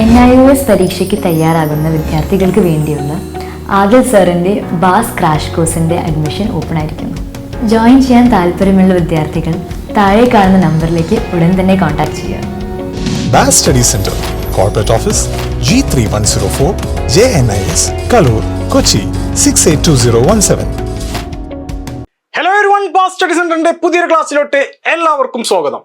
N I O S പരീക്ഷയ്ക്ക് തയ്യാറാകുന്ന വിദ്യാർത്ഥികൾക്ക് വേണ്ടിയുള്ള ആദിൽ സാറിന്റെ ബാസ് ക്രാഷ് കോഴ്സിന്റെ അഡ്മിഷൻ ഓപ്പൺ ആയിരിക്കുന്നു. ജോയിൻ ചെയ്യാൻ താല്പര്യമുള്ള വിദ്യാർത്ഥികൾ താഴെ കാണുന്ന നമ്പറിലേക്ക് ഉടൻ തന്നെ കോൺടാക്ട് ചെയ്യുക. Bass study centre corporate office G three one zero four J N I S Kaloor Kochi six eight two zero one seven study സെന്ററിന്റെ പുതിയൊരു ക്ലാസ്സിലോട്ട് എല്ലാവർക്കും സ്വാഗതം.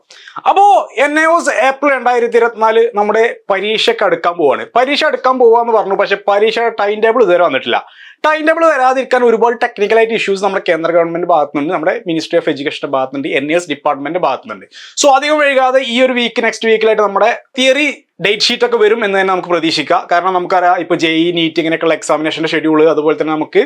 അപ്പോ എൻ എസ് ഏപ്രിൽ രണ്ടായിരത്തി ഇരുപത്തിനാല് നമ്മുടെ പരീക്ഷയ്ക്ക് അടുക്കാൻ പോവാണ്. പരീക്ഷ അടുക്കാൻ പോവാന്ന് പറഞ്ഞു പക്ഷെ പരീക്ഷയുടെ ടൈം ടേബിൾ ഇതുവരെ വന്നിട്ടില്ല. ടൈം ടേബിൾ വരാതിരിക്കാൻ ഒരുപാട് ടെക്നിക്കലായിട്ട് ഇഷ്യൂസ് നമ്മുടെ കേന്ദ്ര ഗവൺമെന്റ് ഭാഗത്തുനിന്ന് നമ്മുടെ മിനിസ്ട്രി ഓഫ് എഡ്യൂക്കേഷന്റെ ഭാഗത്തുണ്ട് എൻ എസ് ഡിപ്പാർട്ട്മെന്റ് ഭാഗത്തുനിന്നുണ്ട്. സോ അധികം വൈകാതെ ഈ ഒരു വീക്ക് നെക്സ്റ്റ് വീക്കിലായിട്ട് നമ്മുടെ തിയറി ഡേറ്റ് ഷീറ്റ് ഒക്കെ വരും എന്ന് തന്നെ നമുക്ക് പ്രതീക്ഷിക്കാം. കാരണം നമുക്കറിയാം ഇപ്പൊ ജെഇ നീറ്റ് ഇങ്ങനെയൊക്കെയുള്ള എക്സാമിനേഷന്റെ ഷെഡ്യൂൾ അതുപോലെ തന്നെ നമുക്ക്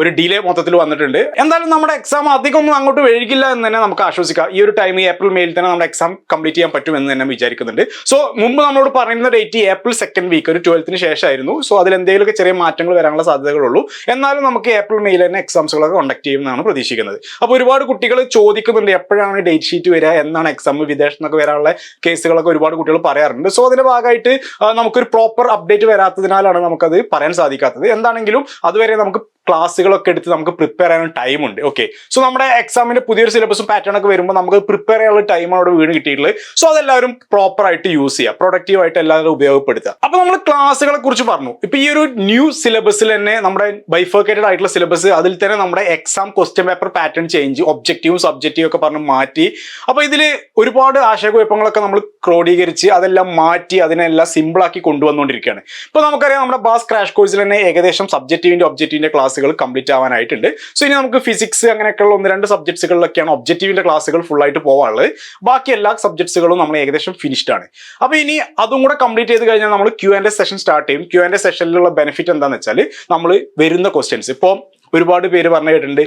ഒരു ഡിലേ മൊത്തത്തിൽ വന്നിട്ടുണ്ട്. എന്തായാലും നമ്മുടെ എക്സാം അധികം ഒന്നും അങ്ങോട്ട് വൈകില്ല എന്ന് തന്നെ നമുക്ക് ആശ്വസിക്കാം. ഈ ഒരു ടൈം ഏപ്രിൽ മെയിൽ തന്നെ നമ്മുടെ എക്സാം കംപ്ലീറ്റ് ചെയ്യാൻ പറ്റും എന്ന് തന്നെ വിചാരിക്കുന്നുണ്ട്. സോ മുമ്പ് നമ്മളോട് പറയുന്ന ഡേറ്റ് ഏപ്രിൽ സെക്കൻഡ് വീക്ക് ഒരു ട്വൽത്തിന് ശേഷമായിരുന്നു. സോ അതിൽ എന്തെങ്കിലുമൊക്കെ ചെറിയ മാറ്റങ്ങൾ വരാനുള്ള സാധ്യതകളുള്ളൂ. എന്നാലും നമുക്ക് ഏപ്രിൽ മെയിൽ തന്നെ എക്സാംസുകളൊക്കെ കണ്ടക്ട് ചെയ്യുമെന്നാണ് പ്രതീക്ഷിക്കുന്നത്. അപ്പോൾ ഒരുപാട് കുട്ടികൾ ചോദിക്കുന്നുണ്ട് എപ്പോഴാണ് ഡേറ്റ് ഷീറ്റ് വരിക? എന്നാണ് എക്സാം വിദേശത്തുനിന്നൊക്കെ വരാനുള്ള കേസുകളൊക്കെ ഒരുപാട് കുട്ടികൾ പറയാറുണ്ട്. സോ അതിന്റെ ഭാഗമായിട്ട് നമുക്കൊരു പ്രോപ്പർ അപ്ഡേറ്റ് വരാത്തതിനാലാണ് നമുക്കത് പറയാൻ സാധിക്കാത്തത്. എന്താണെങ്കിലും അതുവരെ നമുക്ക് ക്ലാസ്സുകളൊക്കെ എടുത്ത് നമുക്ക് പ്രിപ്പയർ ചെയ്യാൻ ടൈം ഉണ്ട്. ഓക്കെ സോ നമ്മുടെ എക്സാമിന്റെ പുതിയൊരു സിലബസും പാറ്റേൺ ഒക്കെ വരുമ്പോൾ നമുക്ക് പ്രിപ്പയർ ചെയ്യാനുള്ള ടൈമാണ് അവിടെ വീണ് കിട്ടിയിട്ടുള്ളത്. സോ അതെല്ലാവരും പ്രോപ്പർ ആയിട്ട് യൂസ് ചെയ്യുക. പ്രൊഡക്റ്റീവ് ആയിട്ട് എല്ലാവരും ഉപയോഗപ്പെടുത്തുക. അപ്പൊ നമ്മൾ ക്ലാസ്സുകളെ കുറിച്ച് പറഞ്ഞു. ഇപ്പൊ ഈ ഒരു ന്യൂ സിലബസിൽ തന്നെ നമ്മുടെ ബൈഫർക്കേറ്റഡ് ആയിട്ടുള്ള സിലബസ് അതിൽ തന്നെ നമ്മുടെ exam question paper pattern change ഒബ്ജക്റ്റീവും സബ്ജക്റ്റീവും ഒക്കെ പറഞ്ഞ് മാറ്റി. അപ്പൊ ഇതിൽ ഒരുപാട് ആശയക്കുഴപ്പങ്ങളൊക്കെ നമ്മൾ ക്രോഡീകരിച്ച് അതെല്ലാം മാറ്റി അതിനെല്ലാം സിമ്പിൾ ആക്കി കൊണ്ടുവന്നുകൊണ്ടിരിക്കുകയാണ്. ഇപ്പൊ നമുക്കറിയാം നമ്മുടെ ബാസ് ക്രാഷ് കോഴ്സിൽ തന്നെ ഏകദേശം സബ്ജക്റ്റീവിന്റെ ഒബ്ജക്റ്റീവിന്റെ ക്ലാസ്സുകൾ കംപ്ലീറ്റ് ആവാനായിട്ടുണ്ട്. സോ ഇനി നമുക്ക് ഫിസിക്സ് അങ്ങനെയൊക്കെയുള്ള ഒന്ന് രണ്ട് സബ്ജക്ട്സുകളിലൊക്കെയാണ് ഒബ്ജക്റ്റീവിന്റെ ക്ലാസ്സുകൾ ഫുൾ ആയിട്ട് പോകാനുള്ളത് ബാക്കി എല്ലാ സബ്ജക്ട്സുകളും നമ്മൾ ഏകദേശം ഫിനിഷ്ഡ് ആണ്. അപ്പോൾ ഇനി അതും കൂടെ കംപ്ലീറ്റ് ചെയ്ത് കഴിഞ്ഞാൽ നമ്മൾ ക്യു ആൻഡ് സെഷൻ സ്റ്റാർട്ട് ചെയ്യും. ക്യു ആൻഡ് സെഷനിലുള്ള ബെനിഫിറ്റ് എന്താണെന്ന് വെച്ചാൽ നമ്മൾ വരുന്ന ക്വസ്റ്റ്യൻസ് ഇപ്പോൾ ഒരുപാട് പേര് പറഞ്ഞു കേട്ടിട്ടുണ്ട്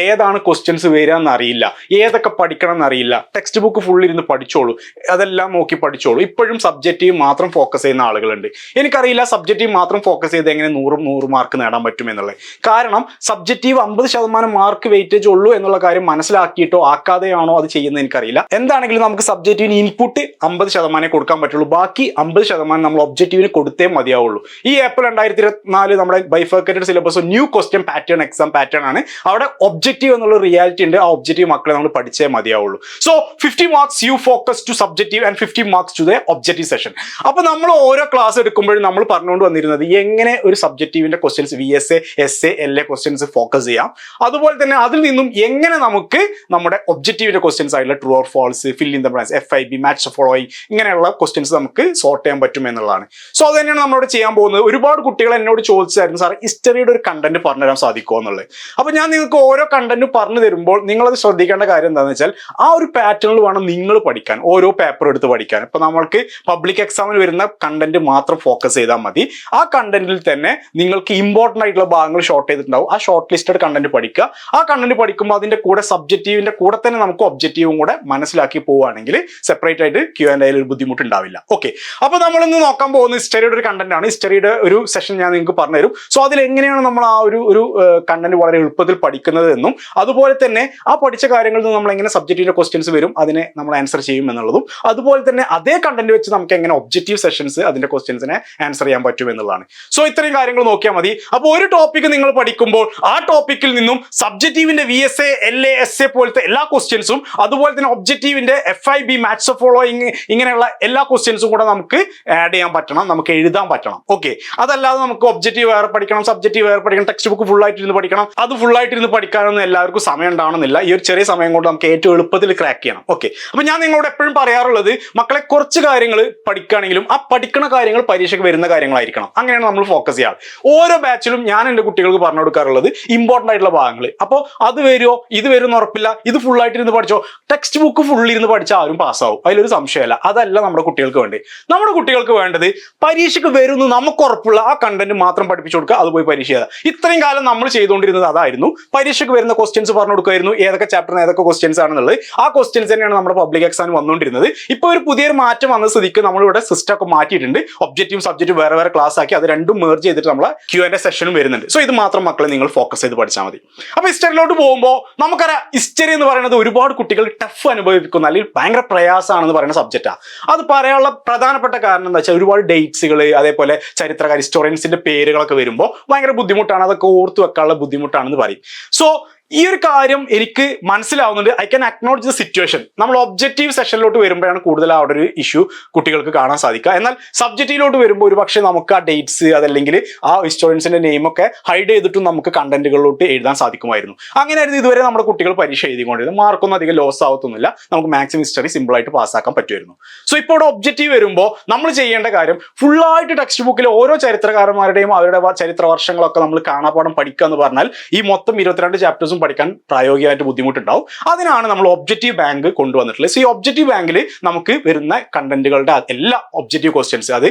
ഏതാണ് ക്വസ്റ്റ്യൻസ് വരിക എന്നറിയില്ല ഏതൊക്കെ പഠിക്കണം എന്നറിയില്ല ടെക്സ്റ്റ് ബുക്ക് ഫുൾ ഇരുന്ന് പഠിച്ചോളൂ അതെല്ലാം നോക്കി പഠിച്ചോളൂ. ഇപ്പോഴും സബ്ജക്റ്റീവ് മാത്രം ഫോക്കസ് ചെയ്യുന്ന ആളുകളുണ്ട്. എനിക്കറിയില്ല സബ്ജക്റ്റീവ് മാത്രം ഫോക്കസ് ചെയ്ത് എങ്ങനെ നൂറും നൂറ് മാർക്ക് നേടാൻ പറ്റും എന്നുള്ളത്. കാരണം സബ്ജക്റ്റീവ് അമ്പത് ശതമാനം മാർക്ക് വെയിറ്റേജ് ഉള്ളൂ എന്നുള്ള കാര്യം മനസ്സിലാക്കിയിട്ടോ ആക്കാതെയാണോ അത് ചെയ്യുന്നത് എനിക്കറിയില്ല. എന്താണെങ്കിലും നമുക്ക് സബ്ജക്റ്റീവിന് ഇൻപുട്ട് അമ്പത് ശതമാനമേ കൊടുക്കാൻ പറ്റുള്ളൂ. ബാക്കി അമ്പത് ശതമാനം നമ്മൾ ഒബ്ജക്റ്റീവിന് കൊടുത്തേ മതിയാവുള്ളൂ. ഈ ഏപ്രിൽ രണ്ടായിരത്തി ഇരുപത്തിനാല് നമ്മുടെ bifurcated syllabus new question pattern exam pattern ആണ്. അവിടെ ഒബ്ജക്റ്റീവ് എന്നുള്ള റിയാലിറ്റി ഉണ്ട്. ആ ഒബ്ജക്റ്റീവ് മക്കളെ നമ്മൾ പഠിച്ചേ മതിയാവുള്ളൂ. So fifty marks you focus to subjective and fifty marks to the objective session അപ്പൊ നമ്മൾ ഓരോ ക്ലാസ് എടുക്കുമ്പോഴും നമ്മൾ പറഞ്ഞുകൊണ്ട് വന്നിരുന്നത് എങ്ങനെ ഒരു സബ്ജക്റ്റീവിന്റെ questions V S A S A L A questions focus ചെയ്യാം. അതുപോലെ തന്നെ അതിൽ നിന്നും എങ്ങനെ നമുക്ക് നമ്മുടെ ഒബ്ജക്റ്റീവിന്റെ ക്വസ്റ്റ്യൻസ് ആയിട്ടുള്ള true or false fill in the blanks F I B match following ഇങ്ങനെയുള്ള ക്വസ്റ്റ്യൻസ് നമുക്ക് സോർട്ട് ചെയ്യാൻ പറ്റും എന്നുള്ളതാണ്. സോ അത് തന്നെയാണ് നമ്മളോട് ചെയ്യാൻ പോകുന്നത്. ഒരുപാട് കുട്ടികൾ എന്നോട് ചോദിച്ചായിരുന്നു സാർ ഹിസ്റ്ററിയുടെ ഒരു കണ്ടന്റ് പറഞ്ഞുതരാൻ സാധിക്കുമോ എന്നുള്ളത്. അപ്പൊ ഞാൻ നിങ്ങൾക്ക് ഓരോ കണ്ടന്റ് പറഞ്ഞു തരുമ്പോൾ അത് ശ്രദ്ധിക്കേണ്ട കാര്യം എന്താണെന്ന് വെച്ചാൽ ആ ഒരു പാറ്റേണിൽ വേണം നിങ്ങൾ പഠിക്കാൻ ഓരോ പേപ്പർ എടുത്ത് പഠിക്കാൻ. ഇപ്പൊ നമ്മൾക്ക് പബ്ലിക് എക്സാമിന് വരുന്ന കണ്ടന്റ് മാത്രം ഫോക്കസ് ചെയ്താൽ മതി. ആ കണ്ടന്റിൽ തന്നെ നിങ്ങൾക്ക് ഇമ്പോർട്ടന്റ് ആയിട്ടുള്ള ഭാഗങ്ങൾ ഷോർട്ട് ചെയ്തിട്ടുണ്ടാവും. ആ ഷോർട്ട് ലിസ്റ്റഡ് കണ്ടന്റ് പഠിക്കുക. ആ കണ്ടന്റ് പഠിക്കുമ്പോൾ അതിന്റെ കൂടെ സബ്ജക്റ്റീവിന്റെ കൂടെ തന്നെ നമുക്ക് ഒബ്ജക്റ്റീവും കൂടെ മനസ്സിലാക്കി പോവുകയാണെങ്കിൽ സെപ്പറേറ്റ് ആയിട്ട് ക്യൂ ആൻഡ് ഒരു ബുദ്ധിമുട്ട് ഉണ്ടാവില്ല ഓക്കെ അപ്പൊ നമ്മൾ ഇന്ന് നോക്കാൻ പോകുന്ന ഹിസ്റ്ററിയുടെ ഒരു കണ്ടന്റ് ആണ്. ഹിസ്റ്ററിയുടെ ഒരു സെഷൻ ഞാൻ നിങ്ങൾക്ക് പറഞ്ഞുതരും. സോ അതിൽ എങ്ങനെയാണ് നമ്മൾ ആ ഒരു ഒരു കണ്ടന്റ് വളരെ എളുപ്പത്തിൽ പഠിക്കുന്നത് എന്നും അതുപോലെ തന്നെ ആ പഠിച്ച കാര്യങ്ങളിൽ നിന്ന് നമ്മൾ എങ്ങനെ സബ്ജക്റ്റിന്റെ ക്വസ്റ്റ്യൻസ് വരും അതിനെ നമ്മൾ ആൻസർ ചെയ്യും എന്നുള്ളതും അതുപോലെ തന്നെ അതേ കണ്ടന്റ് വെച്ച് നമുക്ക് എങ്ങനെ ഒബ്ജക്റ്റീവ് സെഷൻസ് അതിന്റെ ക്വസ്റ്റ്യൻസിനെ ആൻസർ ചെയ്യാൻ പറ്റും എന്നുള്ളതാണ്. സോ ഇത്രയും കാര്യങ്ങൾ നോക്കിയാൽ മതി. അപ്പോൾ ഒരു ടോപ്പിക് നിങ്ങൾ പഠിക്കുമ്പോൾ ആ ടോപ്പിക്കിൽ നിന്നും സബ്ജക്റ്റീവിന്റെ V S A L A S A പോലത്തെ എല്ലാ ക്വസ്റ്റ്യൻസും അതുപോലെ തന്നെ ഒബ്ജക്റ്റീവിന്റെ F I B matches following ഇങ്ങനെയുള്ള എല്ലാ ക്വസ്റ്റ്യൻസും കൂടെ നമുക്ക് ആഡ് ചെയ്യാൻ പറ്റണം നമുക്ക് എഴുതാൻ പറ്റണം. ഓക്കെ അതല്ലാതെ നമുക്ക് ഒബ്ജക്റ്റീവ് വേറെ പഠിക്കണം സബ്ജക്റ്റീവ് വേറെ പഠിക്കണം ടെക്സ്റ്റ് ബുക്ക് ഫുൾ ആയിട്ട് ഇരുന്ന് പഠിക്കണം. അത് ഫുൾ ആയിട്ട് ഇരുന്ന് പഠിക്കാനൊന്നും എല്ലാവർക്കും സമയം ഉണ്ടാവണമെന്നില്ല. ഈ ഒരു ചെറിയ സമയം കൊണ്ട് നമുക്ക് ഏറ്റവും എളുപ്പത്തിൽ ക്രാക്ക് ചെയ്യണം. ഓക്കെ അപ്പൊ ഞാൻ നിങ്ങളോട് എപ്പോഴും പറയാറുള്ളത് മക്കളെ കുറച്ച് കാര്യങ്ങൾ പഠിക്കുകയാണെങ്കിലും ആ പഠിക്കുന്ന കാര്യങ്ങൾ പരീക്ഷയ്ക്ക് വരുന്ന കാര്യങ്ങളായിരിക്കണം. അങ്ങനെയാണ് നമ്മൾ ഫോക്കസ് ചെയ്യാറ്. ഓരോ ബാച്ചിലും ഞാൻ എന്റെ കുട്ടികൾക്ക് പറഞ്ഞു കൊടുക്കാറുള്ളത് ഇമ്പോർട്ടന്റ് ആയിട്ടുള്ള ഭാഗങ്ങൾ അപ്പോൾ അത് വരുമോ ഇത് വരുമെന്ന് ഉറപ്പില്ല. ഇത് ഫുൾ ആയിട്ട് ഇരുന്ന് പഠിച്ചോ? ടെക്സ്റ്റ് ബുക്ക് ഫുൾ ഇരുന്ന് പഠിച്ചാൽ ആരും പാസ്സാവും അതിലൊരു സംശയമല്ല. അതല്ല നമ്മുടെ കുട്ടികൾക്ക് വേണ്ടി നമ്മുടെ കുട്ടികൾക്ക് വേണ്ടത് പരീക്ഷയ്ക്ക് വരുന്നു നമുക്ക് ഉറപ്പുള്ള ആ കണ്ടന്റ് മാത്രം പഠിപ്പിച്ചു കൊടുക്കുക. അത് പോയി പരീക്ഷ ചെയ്താൽ ഇത്രയും കാലം നമ്മൾ ചെയ്തുകൊണ്ടിരുന്നത് അതായിരുന്നു. പരീക്ഷയ്ക്ക് വരുന്ന ക്വസ്റ്റ്യൻസ് പറഞ്ഞു കൊടുക്കുമായിരുന്നു. ഏതൊക്കെ ചാപ്റ്ററിന് ഏതൊക്കെ ക്വസ്റ്റ്യൻസ് ആണെന്നുള്ളത്. ആ ക്വസ്റ്റ്യൻസ് തന്നെയാണ് നമ്മുടെ പബ്ലിക് എക്സാം വന്നുകൊണ്ടിരുന്നത്. ഇപ്പോൾ ഒരു പുതിയൊരു മാറ്റം വന്ന സ്ഥിതിക്ക് നമ്മളിവിടെ സിസ്റ്റം ഒക്കെ മാറ്റിയിട്ടുണ്ട്. ഒബ്ജക്റ്റീവ് സബ്ജക്റ്റ് വേറെ വേറെ ക്ലാസ് ആക്കി അത് രണ്ടും മേർജ് ചെയ്തിട്ട് നമ്മളെ ക്യൂ എന്റെ സെഷനും വരുന്നുണ്ട്. സോ ഇത് മാത്രം മക്കളെ നിങ്ങൾ ഫോക്കസ് ചെയ്ത് പഠിച്ചാൽ മതി. അപ്പോൾ ഹിസ്റ്ററിലോട്ട് പോകുമ്പോൾ നമുക്കറിയാം ഹിസ്റ്ററി എന്ന് പറയുന്നത് ഒരുപാട് കുട്ടികൾ ടഫ് അനുഭവിക്കുന്ന അല്ലെങ്കിൽ ഭയങ്കര പ്രയാസമാണെന്ന് പറയുന്ന സബ്ജക്റ്റാണ് അത് പറയാനുള്ള പ്രധാനപ്പെട്ട കാരണം എന്താ വെച്ചാൽ ഒരുപാട് ഡേറ്റ്സുകൾ അതേപോലെ ചരിത്രകാർ ഹിസ്റ്റോറിയൻസിന്റെ പേരുകളൊക്കെ വരുമ്പോൾ ഭയങ്കര ബുദ്ധിമുട്ടാണ്. അതൊക്കെ ഓർത്ത് വെക്കാനുള്ള ബുദ്ധിമുട്ടാണെന്ന് പറയും. സോ ഈ ഒരു കാര്യം എനിക്ക് മനസ്സിലാവുന്നുണ്ട്. I can acknowledge the situation നമ്മൾ ഒബ്ജക്റ്റീവ് സെഷനിലോട്ട് വരുമ്പോഴാണ് കൂടുതൽ അവിടെ ഒരു ഇഷ്യൂ കുട്ടികൾക്ക് കാണാൻ സാധിക്കുക. എന്നാൽ സബ്ജക്റ്റീവിലോട്ട് വരുമ്പോൾ ഒരു പക്ഷേ നമുക്ക് ആ ഡേറ്റ്സ് അതല്ലെങ്കിൽ ആ ഹിസ്റ്റോറിയൻസിന്റെ നെയിമൊക്കെ ഹൈഡ് ചെയ്തിട്ടും നമുക്ക് കണ്ടന്റുകളിലോട്ട് എഴുതാൻ സാധിക്കുമായിരുന്നു. അങ്ങനെയായിരുന്നു ഇതുവരെ നമ്മുടെ കുട്ടികൾ പരീക്ഷ എഴുതിക്കൊണ്ടിരുന്നത്. മാർക്കൊന്നും അധികം ലോസ് ആവത്തൊന്നുമില്ല. നമുക്ക് മാക്സിമം ഹിസ്റ്ററി സിമ്പിളായിട്ട് പാസ്സാക്കാൻ പറ്റുമായിരുന്നു. സോ ഇപ്പോൾ ഒബ്ജക്റ്റീവ് വരുമ്പോൾ നമ്മൾ ചെയ്യേണ്ട കാര്യം ഫുള്ളായിട്ട് ടെക്സ്റ്റ് ബുക്കിൽ ഓരോ ചരിത്രകാരന്മാരുടെയും അവരുടെ ചരിത്ര വർഷങ്ങളൊക്കെ നമ്മൾ കാണാപ്പാടം പഠിക്കുക എന്ന് പറഞ്ഞാൽ ഈ മൊത്തം ഇരുപത്തിരണ്ട് ചാപ്റ്റേഴ്സും പഠിക്കാൻ പ്രായോഗികമായിട്ട് ബുദ്ധിമുട്ടുണ്ടാവും. അതിനാണ് നമ്മൾ ഒബ്ജക്റ്റീവ് ബാങ്ക് കൊണ്ടുവന്നിട്ടുള്ളത്. സോ ഈ ഒബ്ജക്റ്റീവ് ബാങ്കിൽ നമുക്ക് വരുന്ന കണ്ടന്റുകളുടെ എല്ലാ ഒബ്ജക്റ്റീവ് ക്വസ്റ്റ്യൻസ് അത്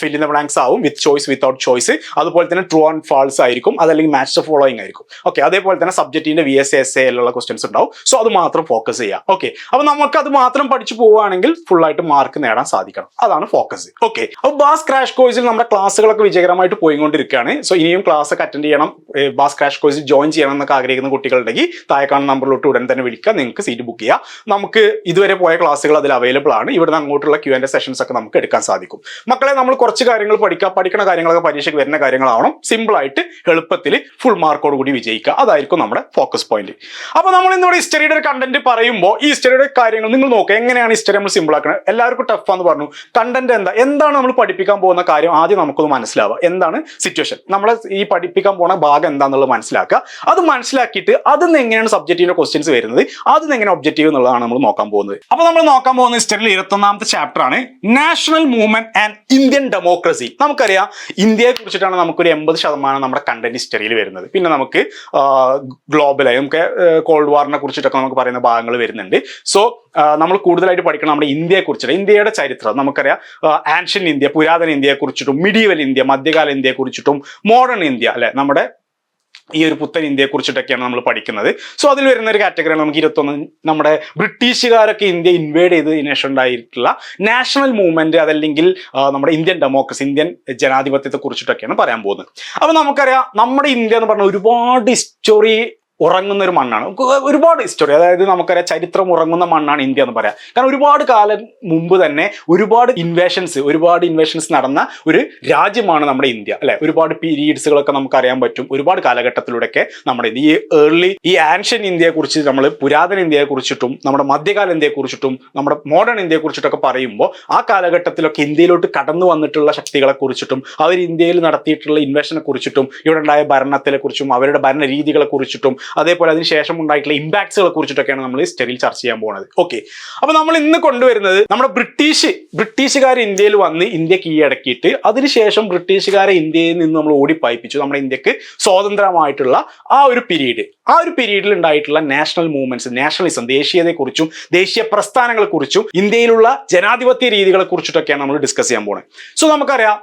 ഫില്ലിൻ ദ ബ്ലാങ്ക്സ് ആവും വിത്ത് ചോയ്സ് വിത്തൗട്ട് ചോയ്സ് അതുപോലെ തന്നെ ട്രൂ ആൻഡ് ഫാൾസ് ആയിരിക്കും. അതല്ലെങ്കിൽ മാച്ച് ദ ഫോളോയിങ് ആയിരിക്കും. ഓക്കെ അതേപോലെ തന്നെ സബ്ജക്റ്റിന്റെ വി എസ് എസ് എല്ലുള്ള ക്വസ്റ്റ്യൻസ് ഉണ്ടാവും. സോ അത് മാത്രം ഫോക്കസ് ചെയ്യാം. ഓക്കെ അപ്പൊ നമുക്ക് അത് മാത്രം പഠിച്ചു പോവുകയാണെങ്കിൽ ഫുൾ ആയിട്ട് മാർക്ക് നേടാൻ സാധിക്കണം. അതാണ് ഫോക്കസ് ഓക്കെ അപ്പോൾ ബാസ് ക്രാഷ് കോഴ്സിൽ നമ്മുടെ ക്ലാസ്സുകളൊക്കെ വിജയകരമായിട്ട് പോയിക്കൊണ്ടിരിക്കുകയാണ്. സോ ഇനിയും ക്ലാസ് ഒക്കെ അറ്റൻഡ് ചെയ്യണം. ബാസ് ക്രാഷ് കോഴ്സിൽ ജോയിൻ ചെയ്യണം എന്നൊക്കെ ആഗ്രഹിക്കുന്ന കുട്ടികളുണ്ടെങ്കിൽ താഴെ കാണുന്ന നമ്പറിലോട്ട് ഉടൻ തന്നെ വിളിക്കുക. നിങ്ങൾക്ക് സീറ്റ് ബുക്ക് ചെയ്യാം. നമുക്ക് ഇതുവരെ പോയ ക്ലാസ്സുകൾ അതിൽ അവൈലബിൾ ആണ്. ഇവിടുന്ന് അങ്ങോട്ടുള്ള ക്യൂ ആൻഡ് സെഷൻസ് ഒക്കെ നമുക്ക് എടുക്കാൻ സാധിക്കും. മക്കളെ നമ്മൾ കുറച്ച് കാര്യങ്ങൾ പഠിക്കുക പഠിക്കുന്ന കാര്യങ്ങളൊക്കെ പരീക്ഷയ്ക്ക് വരുന്ന കാര്യങ്ങളാവണം. സിമ്പിൾ ആയിട്ട് എളുപ്പത്തിൽ ഫുൾ മാർക്കോട് കൂടി വിജയിക്കുക. അതായിരിക്കും നമ്മുടെ ഫോക്കസ് പോയിന്റ് അപ്പോൾ നമ്മൾ ഇന്നിവിടെ ഹിസ്റ്ററിയുടെ ഒരു കണ്ടന്റ് പറയുമ്പോൾ ഈ ഹിസ്റ്ററിയുടെ കാര്യങ്ങൾ നിങ്ങൾ നോക്കുക എങ്ങനെയാണ് ഹിസ്റ്ററി നമ്മൾ സിമ്പിൾ ആക്കുന്നത് എല്ലാവർക്കും ടഫ് ആണെന്ന് പറഞ്ഞു. കണ്ടന്റ് എന്താ? എന്താണ് നമ്മൾ പഠിപ്പിക്കാൻ പോകുന്ന കാര്യം? ആദ്യം നമുക്കൊന്ന് മനസ്സിലാവുക. എന്താണ് സിറ്റുവേഷൻ നമ്മളെ ഈ പഠിപ്പിക്കാൻ പോകുന്ന ഭാഗം എന്താണെന്നുള്ളത് മനസ്സിലാക്കുക. അത് മനസ്സിലാക്കിയിട്ട് അതിൽ നിന്ന് എങ്ങനെയാണ് സബ്ജക്റ്റിന്റെ ക്വസ്റ്റ്യൻസ് വരുന്നത്? അതിൽ നിന്ന് എങ്ങനെ ഒബ്ജക്റ്റീവ് എന്നുള്ളതാണ് നമ്മൾ നോക്കാൻ പോകുന്നത്. അപ്പോൾ നമ്മൾ നോക്കാൻ പോകുന്ന ഹിസ്റ്ററിയിൽ ഇരുപത്തൊന്നാമത്തെ ചാപ്റ്റർ ആണ്. National movement and Indian democracy നമുക്കറിയാം ഇന്ത്യയെ കുറിച്ചിട്ടാണ് നമുക്കൊരു എൺപത് ശതമാനം നമ്മുടെ കണ്ടന്റ് ഹിസ്റ്ററിയിൽ വരുന്നത്. പിന്നെ നമുക്ക് ഗ്ലോബലായി നമുക്ക് കോൾഡ് വാറിനെ കുറിച്ചിട്ടൊക്കെ നമുക്ക് പറയുന്ന ഭാഗങ്ങൾ വരുന്നുണ്ട്. സോ നമ്മൾ കൂടുതലായിട്ട് പഠിക്കണം നമ്മുടെ ഇന്ത്യയെ കുറിച്ചിട്ട് ഇന്ത്യയുടെ ചരിത്രം. നമുക്കറിയാം ആൻഷ്യൻ ഇന്ത്യ പുരാതന ഇന്ത്യയെ കുറിച്ചിട്ടും മിഡീവൽ ഇന്ത്യ മധ്യകാല ഇന്ത്യയെ കുറിച്ചിട്ടും മോഡേൺ ഇന്ത്യ അല്ലെ? നമ്മുടെ ഈ ഒരു പുത്തൻ ഇന്ത്യയെ കുറിച്ചിട്ടൊക്കെയാണ് നമ്മൾ പഠിക്കുന്നത്. സോ അതിൽ വരുന്ന ഒരു കാറ്റഗറിയാണ് നമുക്ക് ഇരുപത്തൊന്ന്. നമ്മുടെ ബ്രിട്ടീഷുകാരൊക്കെ ഇന്ത്യ ഇൻവേഡ് ചെയ്ത് ശേഷം ഉണ്ടായിട്ടുള്ള നാഷണൽ മൂവ്മെന്റ് അതല്ലെങ്കിൽ നമ്മുടെ ഇന്ത്യൻ ഡെമോക്രസി ഇന്ത്യൻ ജനാധിപത്യത്തെ കുറിച്ചിട്ടൊക്കെയാണ് പറയാൻ പോകുന്നത്. അപ്പൊ നമുക്കറിയാം നമ്മുടെ ഇന്ത്യ എന്ന് പറഞ്ഞ ഒരുപാട് ഹിസ്റ്ററി ഉറങ്ങുന്ന ഒരു മണ്ണാണ് ഒരുപാട് ഹിസ്റ്ററി അതായത് നമുക്കറിയാം ചരിത്രം ഉറങ്ങുന്ന മണ്ണാണ് ഇന്ത്യ എന്ന് പറയാം. കാരണം ഒരുപാട് കാലം മുമ്പ് തന്നെ ഒരുപാട് ഇൻവേഷൻസ് ഒരുപാട് ഇൻവേഷൻസ് നടന്ന ഒരു രാജ്യമാണ് നമ്മുടെ ഇന്ത്യ അല്ലെ? ഒരുപാട് പീരീഡ്സുകളൊക്കെ നമുക്ക് അറിയാൻ പറ്റും. ഒരുപാട് കാലഘട്ടത്തിലൂടെയൊക്കെ നമ്മുടെ ഈ ഏർലി ഈ ആൻഷ്യൻ ഇന്ത്യയെ കുറിച്ച് നമ്മൾ പുരാതന ഇന്ത്യയെ കുറിച്ചിട്ടും നമ്മുടെ മധ്യകാല ഇന്ത്യയെ കുറിച്ചിട്ടും നമ്മുടെ മോഡേൺ ഇന്ത്യയെ കുറിച്ചിട്ടൊക്കെ പറയുമ്പോൾ ആ കാലഘട്ടത്തിലൊക്കെ ഇന്ത്യയിലോട്ട് കടന്നു വന്നിട്ടുള്ള ശക്തികളെ കുറിച്ചിട്ടും അവർ ഇന്ത്യയിൽ നടത്തിയിട്ടുള്ള ഇൻവേഷനെ കുറിച്ചിട്ടും ഇവിടെ ഉണ്ടായ ഭരണത്തിനെ കുറിച്ചും അവരുടെ ഭരണ രീതികളെ കുറിച്ചിട്ടും അതേപോലെ അതിന് ശേഷം ഉണ്ടായിട്ടുള്ള ഇമ്പാക്ട്സുകളെ കുറിച്ചിട്ടൊക്കെയാണ് നമ്മൾ ഹിസ്റ്ററിയിൽ ചർച്ച ചെയ്യാൻ പോകുന്നത് ഓക്കെ അപ്പൊ നമ്മൾ ഇന്ന് കൊണ്ടുവരുന്നത് നമ്മുടെ ബ്രിട്ടീഷ് ബ്രിട്ടീഷുകാർ ഇന്ത്യയിൽ വന്ന് ഇന്ത്യ കീഴടക്കിയിട്ട് അതിനുശേഷം ബ്രിട്ടീഷുകാരെ ഇന്ത്യയിൽ നിന്ന് നമ്മൾ ഓടിപ്പായിപ്പിച്ചു നമ്മുടെ ഇന്ത്യയ്ക്ക് സ്വാതന്ത്ര്യമായിട്ടുള്ള ആ ഒരു പീരീഡ് ആ ഒരു പീരീഡിൽ ഉണ്ടായിട്ടുള്ള നാഷണൽ മൂവ്മെന്റ്സ് നാഷണലിസം ദേശീയതയെക്കുറിച്ചും ദേശീയ പ്രസ്ഥാനങ്ങളെക്കുറിച്ചും ഇന്ത്യയിലുള്ള ജനാധിപത്യ രീതികളെ കുറിച്ചിട്ടൊക്കെയാണ് നമ്മൾ ഡിസ്കസ് ചെയ്യാൻ പോകുന്നത് സോ നമുക്കറിയാം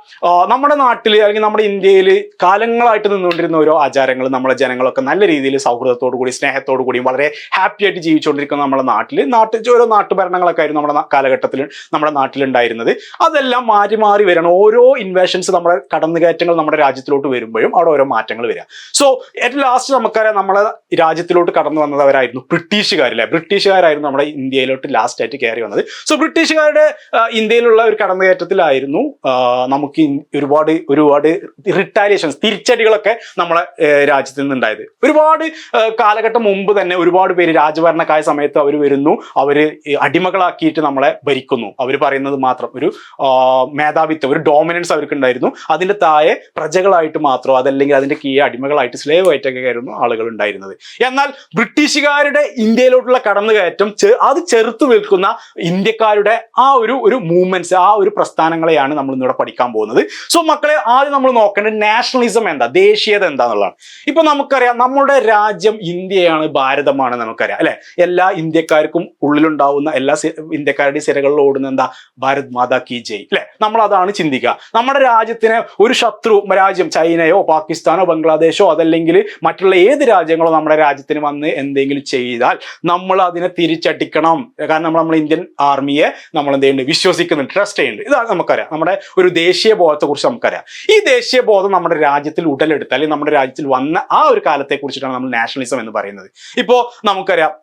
നമ്മുടെ നാട്ടിൽ അല്ലെങ്കിൽ നമ്മുടെ ഇന്ത്യയിൽ കാലങ്ങളായിട്ട് നിന്നുകൊണ്ടിരുന്ന ഓരോ ആചാരങ്ങൾ നമ്മളെ ജനങ്ങളൊക്കെ നല്ല രീതിയിൽ സൗഹൃദത്തോടു കൂടി സ്നേഹത്തോടു കൂടിയും വളരെ ഹാപ്പി ആയിട്ട് ജീവിച്ചുകൊണ്ടിരിക്കുന്ന നമ്മുടെ നാട്ടിൽ നാട്ടിൽ ഓരോ നാട്ടുഭരണങ്ങളൊക്കെ ആയിരുന്നു നമ്മുടെ കാലഘട്ടത്തിൽ നമ്മുടെ നാട്ടിലുണ്ടായിരുന്നത്. അതെല്ലാം മാറി മാറി വരണം. ഓരോ ഇൻവേഷൻസ് നമ്മുടെ കടന്നുകയറ്റങ്ങൾ നമ്മുടെ രാജ്യത്തിലോട്ട് വരുമ്പോഴും അവിടെ ഓരോ മാറ്റങ്ങൾ വരിക സോ ഏറ്റവും ലാസ്റ്റ് നമുക്കറിയാം നമ്മളെ രാജ്യത്തിലോട്ട് കടന്നു വന്നവരായിരുന്നു ബ്രിട്ടീഷുകാരില്ലേ ബ്രിട്ടീഷുകാരായിരുന്നു നമ്മുടെ ഇന്ത്യയിലോട്ട് ലാസ്റ്റ് ആയിട്ട് കയറി വന്നത്. സോ ബ്രിട്ടീഷുകാരുടെ ഇന്ത്യയിലുള്ള ഒരു കടന്നുകയറ്റത്തിലായിരുന്നു നമുക്ക് ഒരുപാട് ഒരുപാട് റിട്ടാലിയേഷൻസ് തിരിച്ചടികളൊക്കെ നമ്മളെ രാജ്യത്ത് നിന്നുണ്ടായത്. ഒരുപാട് കാലഘട്ടം മുമ്പ് തന്നെ ഒരുപാട് പേര് രാജഭരണക്കായ സമയത്ത് അവർ വരുന്നു. അവർ അടിമകളാക്കിയിട്ട് നമ്മളെ ഭരിക്കുന്നു. അവർ പറയുന്നത് മാത്രം. ഒരു മേധാവിത്വം ഒരു ഡോമിനൻസ് അവർക്ക് ഉണ്ടായിരുന്നു അതിന്റെ താഴെ പ്രജകളായിട്ട് മാത്രം അതല്ലെങ്കിൽ അതിന്റെ കീഴെ അടിമകളായിട്ട് സ്ലേവ് ആയിട്ടൊക്കെ ആയിരുന്നു ആളുകൾ ഉണ്ടായിരുന്നത് എന്നാൽ ബ്രിട്ടീഷുകാരുടെ ഇന്ത്യയിലോട്ടുള്ള കടന്നുകയറ്റം അത് ചെറുത്തു നിൽക്കുന്ന ഇന്ത്യക്കാരുടെ ആ ഒരു ഒരു മൂവ്മെന്റ്സ് ആ ഒരു പ്രസ്ഥാനങ്ങളെയാണ് നമ്മൾ ഇന്നിവിടെ പഠിക്കാൻ പോകുന്നത്. സോ മക്കളെ ആദ്യം നമ്മൾ നോക്കേണ്ടത് നാഷണലിസം എന്താ? ദേശീയത എന്താന്നുള്ളതാണ്. ഇപ്പൊ നമുക്കറിയാം നമ്മുടെ രാജ്യം രാജ്യം ഇന്ത്യയാണ് ഭാരതമാണ് നമുക്കറിയാം അല്ലെ? എല്ലാ ഇന്ത്യക്കാർക്കും ഉള്ളിലുണ്ടാവുന്ന എല്ലാ ഇന്ത്യക്കാരുടെയും സിരകളിൽ ഓടുന്ന എന്താ? ഭാരത് മാതാ കി ജയ് അല്ലെ? നമ്മൾ അതാണ് ചിന്തിക്കുക. നമ്മുടെ രാജ്യത്തിന് ഒരു ശത്രു രാജ്യം ചൈനയോ പാകിസ്ഥാനോ ബംഗ്ലാദേശോ അതല്ലെങ്കിൽ മറ്റുള്ള ഏത് രാജ്യങ്ങളോ നമ്മുടെ രാജ്യത്തിന് വന്ന് എന്തെങ്കിലും ചെയ്താൽ നമ്മൾ അതിനെ തിരിച്ചടിക്കണം. കാരണം നമ്മൾ നമ്മുടെ ഇന്ത്യൻ ആർമിയെ നമ്മൾ എന്ത് ചെയ്യുന്നുണ്ട്? വിശ്വസിക്കുന്നുണ്ട് ട്രസ്റ്റ് ചെയ്യുന്നുണ്ട്. ഇതാണ് നമുക്കറിയാം. നമ്മുടെ ഒരു ദേശീയ ബോധത്തെ കുറിച്ച് നമുക്കറിയാം. ഈ ദേശീയ ബോധം നമ്മുടെ രാജ്യത്തിൽ ഉടലെടുത്ത് അല്ലെങ്കിൽ നമ്മുടെ രാജ്യത്തിൽ വന്ന ആ ഒരു കാലത്തെ കുറിച്ചിട്ടാണ് നമ്മൾ നാഷണലിസം എന്ന് പറയുന്നത്. ഇപ്പോൾ നമുക്കറിയാം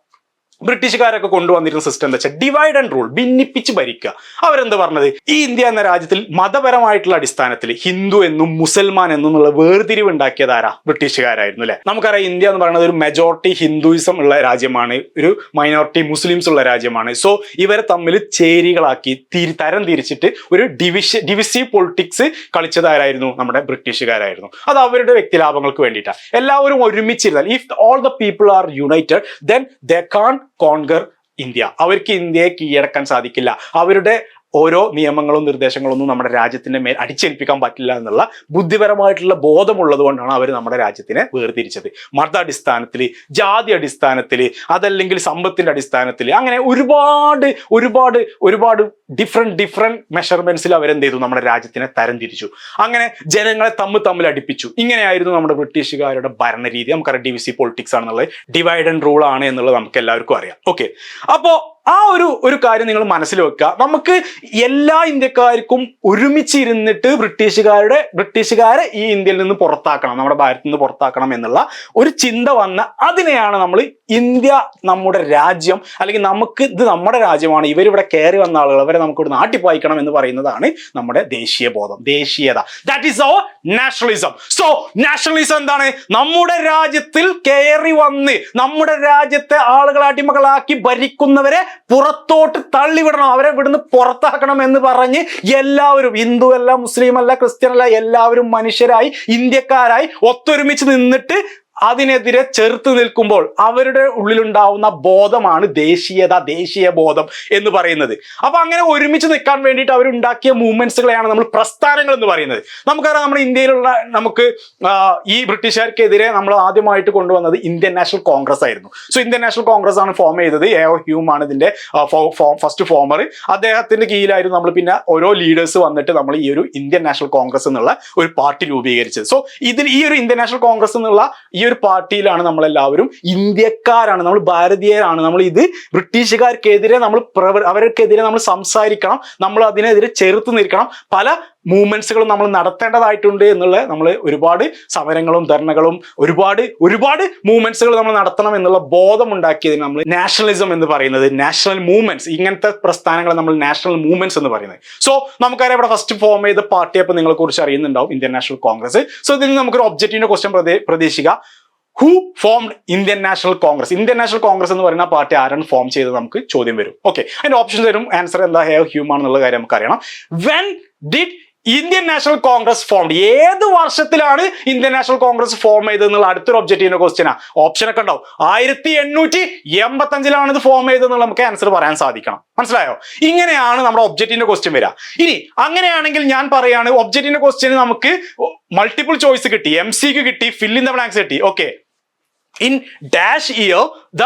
ബ്രിട്ടീഷുകാരൊക്കെ കൊണ്ടുവന്നിരുന്ന സിസ്റ്റം എന്താ വെച്ചാൽ ഡിവൈഡ് ആൻഡ് റൂൾ ഭിന്നിപ്പിച്ച് ഭരിക്കുക. അവരെന്ത് പറഞ്ഞത്? ഈ ഇന്ത്യ എന്ന രാജ്യത്തിൽ മതപരമായിട്ടുള്ള അടിസ്ഥാനത്തിൽ ഹിന്ദു എന്നും മുസൽമാൻ എന്നും എന്നുള്ള വേർതിരിവ് ഉണ്ടാക്കിയത് ആരാ? ബ്രിട്ടീഷുകാരായിരുന്നു അല്ലെ? നമുക്കറിയാം ഇന്ത്യ എന്ന് പറയുന്നത് ഒരു മെജോറിറ്റി ഹിന്ദുയിസം ഉള്ള രാജ്യമാണ് ഒരു മൈനോറിറ്റി മുസ്ലിംസ് ഉള്ള രാജ്യമാണ്. സോ ഇവരെ തമ്മിൽ ചേരികളാക്കി തിരി തരം തിരിച്ചിട്ട് ഒരു ഡിവിഷ ഡിവിസീവ് പൊളിറ്റിക്സ് കളിച്ചതാരായിരുന്നു നമ്മുടെ ബ്രിട്ടീഷുകാരായിരുന്നു. അത് അവരുടെ വ്യക്തിലാഭങ്ങൾക്ക് വേണ്ടിയിട്ടാണ് എല്ലാവരും ഒരുമിച്ചിരുന്നാൽ if all the people are united then they can conquer India. അവർക്ക് ഇന്ത്യയെ കീഴടക്കാൻ സാധിക്കില്ല. അവരുടെ ഓരോ നിയമങ്ങളും നിർദ്ദേശങ്ങളും ഒന്നും നമ്മുടെ രാജ്യത്തിന്റെ മേൽ അടിച്ചേൽപ്പിക്കാൻ പറ്റില്ല എന്നുള്ള ബുദ്ധിപരമായിട്ടുള്ള ബോധമുള്ളത് കൊണ്ടാണ് അവർ നമ്മുടെ രാജ്യത്തിനെ വേർതിരിച്ചത്. മത അടിസ്ഥാനത്തിൽ ജാതി അടിസ്ഥാനത്തിൽ അതല്ലെങ്കിൽ സമ്പത്തിന്റെ അടിസ്ഥാനത്തിൽ അങ്ങനെ ഒരുപാട് ഒരുപാട് ഒരുപാട് ഡിഫറെന്റ് ഡിഫറെന്റ് മെഷർമെന്റ്സിൽ അവരെന്ത് ചെയ്തു നമ്മുടെ രാജ്യത്തിനെ തരംതിരിച്ചു. അങ്ങനെ ജനങ്ങളെ തമ്മിൽ തമ്മിൽ അടിപ്പിച്ചു. ഇങ്ങനെയായിരുന്നു നമ്മുടെ ബ്രിട്ടീഷുകാരുടെ ഭരണരീതി. നമുക്കറിയാം ഡി വി സി പൊളിറ്റിക്സ് ആണെന്നുള്ളത്. ഡിവൈഡ് ആൻഡ് റൂൾ ആണ് എന്നുള്ളത് നമുക്ക് എല്ലാവർക്കും അറിയാം. ഓക്കെ അപ്പോ ആ ഒരു ഒരു കാര്യം നിങ്ങൾ മനസ്സിൽ വെക്കുക നമുക്ക് എല്ലാ ഇന്ത്യക്കാർക്കും ഒരുമിച്ചിരുന്നിട്ട് ബ്രിട്ടീഷുകാരുടെ ബ്രിട്ടീഷുകാരെ ഈ ഇന്ത്യയിൽ നിന്ന് പുറത്താക്കണം നമ്മുടെ ഭാരതത്തിൽ നിന്ന് പുറത്താക്കണം എന്നുള്ള ഒരു ചിന്ത വന്ന അതിനെയാണ് നമ്മൾ ഇന്ത്യ നമ്മുടെ രാജ്യം അല്ലെങ്കിൽ നമുക്ക് ഇത് നമ്മുടെ രാജ്യമാണ് ഇവരിവിടെ കയറി വന്ന ആളുകൾ അവരെ നമുക്ക് ഇവിടെ നാട്ടിപ്പായിക്കണം എന്ന് പറയുന്നതാണ് നമ്മുടെ ദേശീയ ബോധം ദേശീയത. That is our nationalism so nationalism എന്താണ്? നമ്മുടെ രാജ്യത്തിൽ കയറി വന്ന് നമ്മുടെ രാജ്യത്തെ ആളുകളെ അടിമകളാക്കി ഭരിക്കുന്നവരെ പുറത്തോട്ട് തള്ളിവിടണം അവരെ ഇവിടുന്ന് പുറത്താക്കണം എന്ന് പറഞ്ഞ് എല്ലാവരും ഹിന്ദു അല്ല മുസ്ലിം അല്ല ക്രിസ്ത്യൻ അല്ല എല്ലാവരും മനുഷ്യരായി ഇന്ത്യക്കാരായി ഒത്തൊരുമിച്ച് നിന്നിട്ട് അതിനെതിരെ ചെറുത്ത് നിൽക്കുമ്പോൾ അവരുടെ ഉള്ളിലുണ്ടാവുന്ന ബോധമാണ് ദേശീയത ദേശീയ ബോധം എന്ന് പറയുന്നത്. അപ്പൊ അങ്ങനെ ഒരുമിച്ച് നിൽക്കാൻ വേണ്ടിയിട്ട് അവരുണ്ടാക്കിയ മൂവ്മെന്റ്സുകളെയാണ് നമ്മൾ പ്രസ്ഥാനങ്ങൾ എന്ന് പറയുന്നത്. നമുക്കറിയാം നമ്മുടെ ഇന്ത്യയിലുള്ള നമുക്ക് ഈ ബ്രിട്ടീഷുകാർക്കെതിരെ നമ്മൾ ആദ്യമായിട്ട് കൊണ്ടുവന്നത് ഇന്ത്യൻ നാഷണൽ കോൺഗ്രസ് ആയിരുന്നു. സോ ഇന്ത്യൻ നാഷണൽ കോൺഗ്രസ് ആണ് ഫോം ചെയ്തത്. എ ഒ ഹ്യൂം ആണ് ഇതിന്റെ ഫസ്റ്റ് ഫോമർ അദ്ദേഹത്തിന്റെ കീഴിലായിരുന്നു നമ്മൾ പിന്നെ ഓരോ ലീഡേഴ്സ് വന്നിട്ട് നമ്മൾ ഈ ഒരു ഇന്ത്യൻ നാഷണൽ കോൺഗ്രസ് എന്നുള്ള ഒരു പാർട്ടി രൂപീകരിച്ചത്. സോ ഇതിൽ ഈ ഒരു ഇന്ത്യൻ നാഷണൽ കോൺഗ്രസ് എന്നുള്ള ഈ ഒരു പാർട്ടിയിലാണ് നമ്മളെല്ലാവരും. ഇന്ത്യക്കാരാണ് നമ്മൾ ഭാരതീയരാണ്. നമ്മൾ ഇത് ബ്രിട്ടീഷുകാർക്കെതിരെ നമ്മൾ പ്രവർ അവർക്കെതിരെ നമ്മൾ സംസാരിക്കണം. നമ്മൾ അതിനെതിരെ ചെറുത്ത് നിൽക്കണം. പല മൂവ്മെന്റ്സുകളും നമ്മൾ നടത്തേണ്ടതായിട്ടുണ്ട് എന്നുള്ള നമ്മൾ ഒരുപാട് സമരങ്ങളും ധർണകളും ഒരുപാട് ഒരുപാട് മൂവ്മെന്റ്സുകൾ നമ്മൾ നടത്തണം എന്നുള്ള ബോധം ഉണ്ടാക്കിയതിന് നമ്മൾ നാഷണലിസം എന്ന് പറയുന്നത് നാഷണൽ മൂവ്മെന്റ്സ്. ഇങ്ങനത്തെ പ്രസ്ഥാനങ്ങൾ നമ്മൾ നാഷണൽ മൂവ്മെന്റ്സ് എന്ന് പറയുന്നത്. സോ നമുക്കറിയാം ഇവിടെ ഫസ്റ്റ് ഫോം ചെയ്ത പാർട്ടിയെ അപ്പോൾ നിങ്ങളെ കുറിച്ച് അറിയുന്നുണ്ടാവും ഇന്ത്യൻ നാഷണൽ കോൺഗ്രസ്. സോ ഇതിൽ നിന്ന് നമുക്കൊരു ഒബ്ജക്റ്റീവിന്റെ question പ്രതീക്ഷിക്കുക who formed Indian National Congress Indian National Congress എന്ന് പറയുന്ന പാർട്ടി ആരാണ് ഫോം ചെയ്തത് നമുക്ക് ചോദ്യം വരും. ഓക്കെ അതിന്റെ ഓപ്ഷൻ തരും ആൻസർ എന്താ? ഹേവ് ഹ്യൂം എന്നുള്ള കാര്യം നമുക്ക് അറിയണം. When did Indian national Congress form ഏത് വർഷത്തിലാണ് ഇന്ത്യൻ നാഷണൽ കോൺഗ്രസ് ഫോം ചെയ്തത് എന്നുള്ള അടുത്തൊരു ഒബ്ജക്റ്റീവിന്റെ ക്വസ്റ്റ്യനാ ഓപ്ഷൻ ഒക്കെ ഉണ്ടാവും. ആയിരത്തി എണ്ണൂറ്റി എൺപത്തി അഞ്ചിലാണ് ഇത് ഫോം ചെയ്തതെന്നുള്ള നമുക്ക് ആൻസർ പറയാൻ സാധിക്കണം. മനസ്സിലായോ? ഇങ്ങനെയാണ് നമ്മുടെ ഒബ്ജക്റ്റീവിന്റെ ക്വസ്റ്റ്യൻ വരിക. ഇനി അങ്ങനെയാണെങ്കിൽ ഞാൻ പറയാണ് ഒബ്ജക്റ്റീവിന്റെ ക്വസ്റ്റ്യൻ നമുക്ക് മൾട്ടിപ്പിൾ ചോയ്സ് കിട്ടി. എം സിക്ക് കിട്ടി. ഫിൽ ഇൻ ദ ബ്ലാങ്ക്സ് കിട്ടി. Okay in dash year the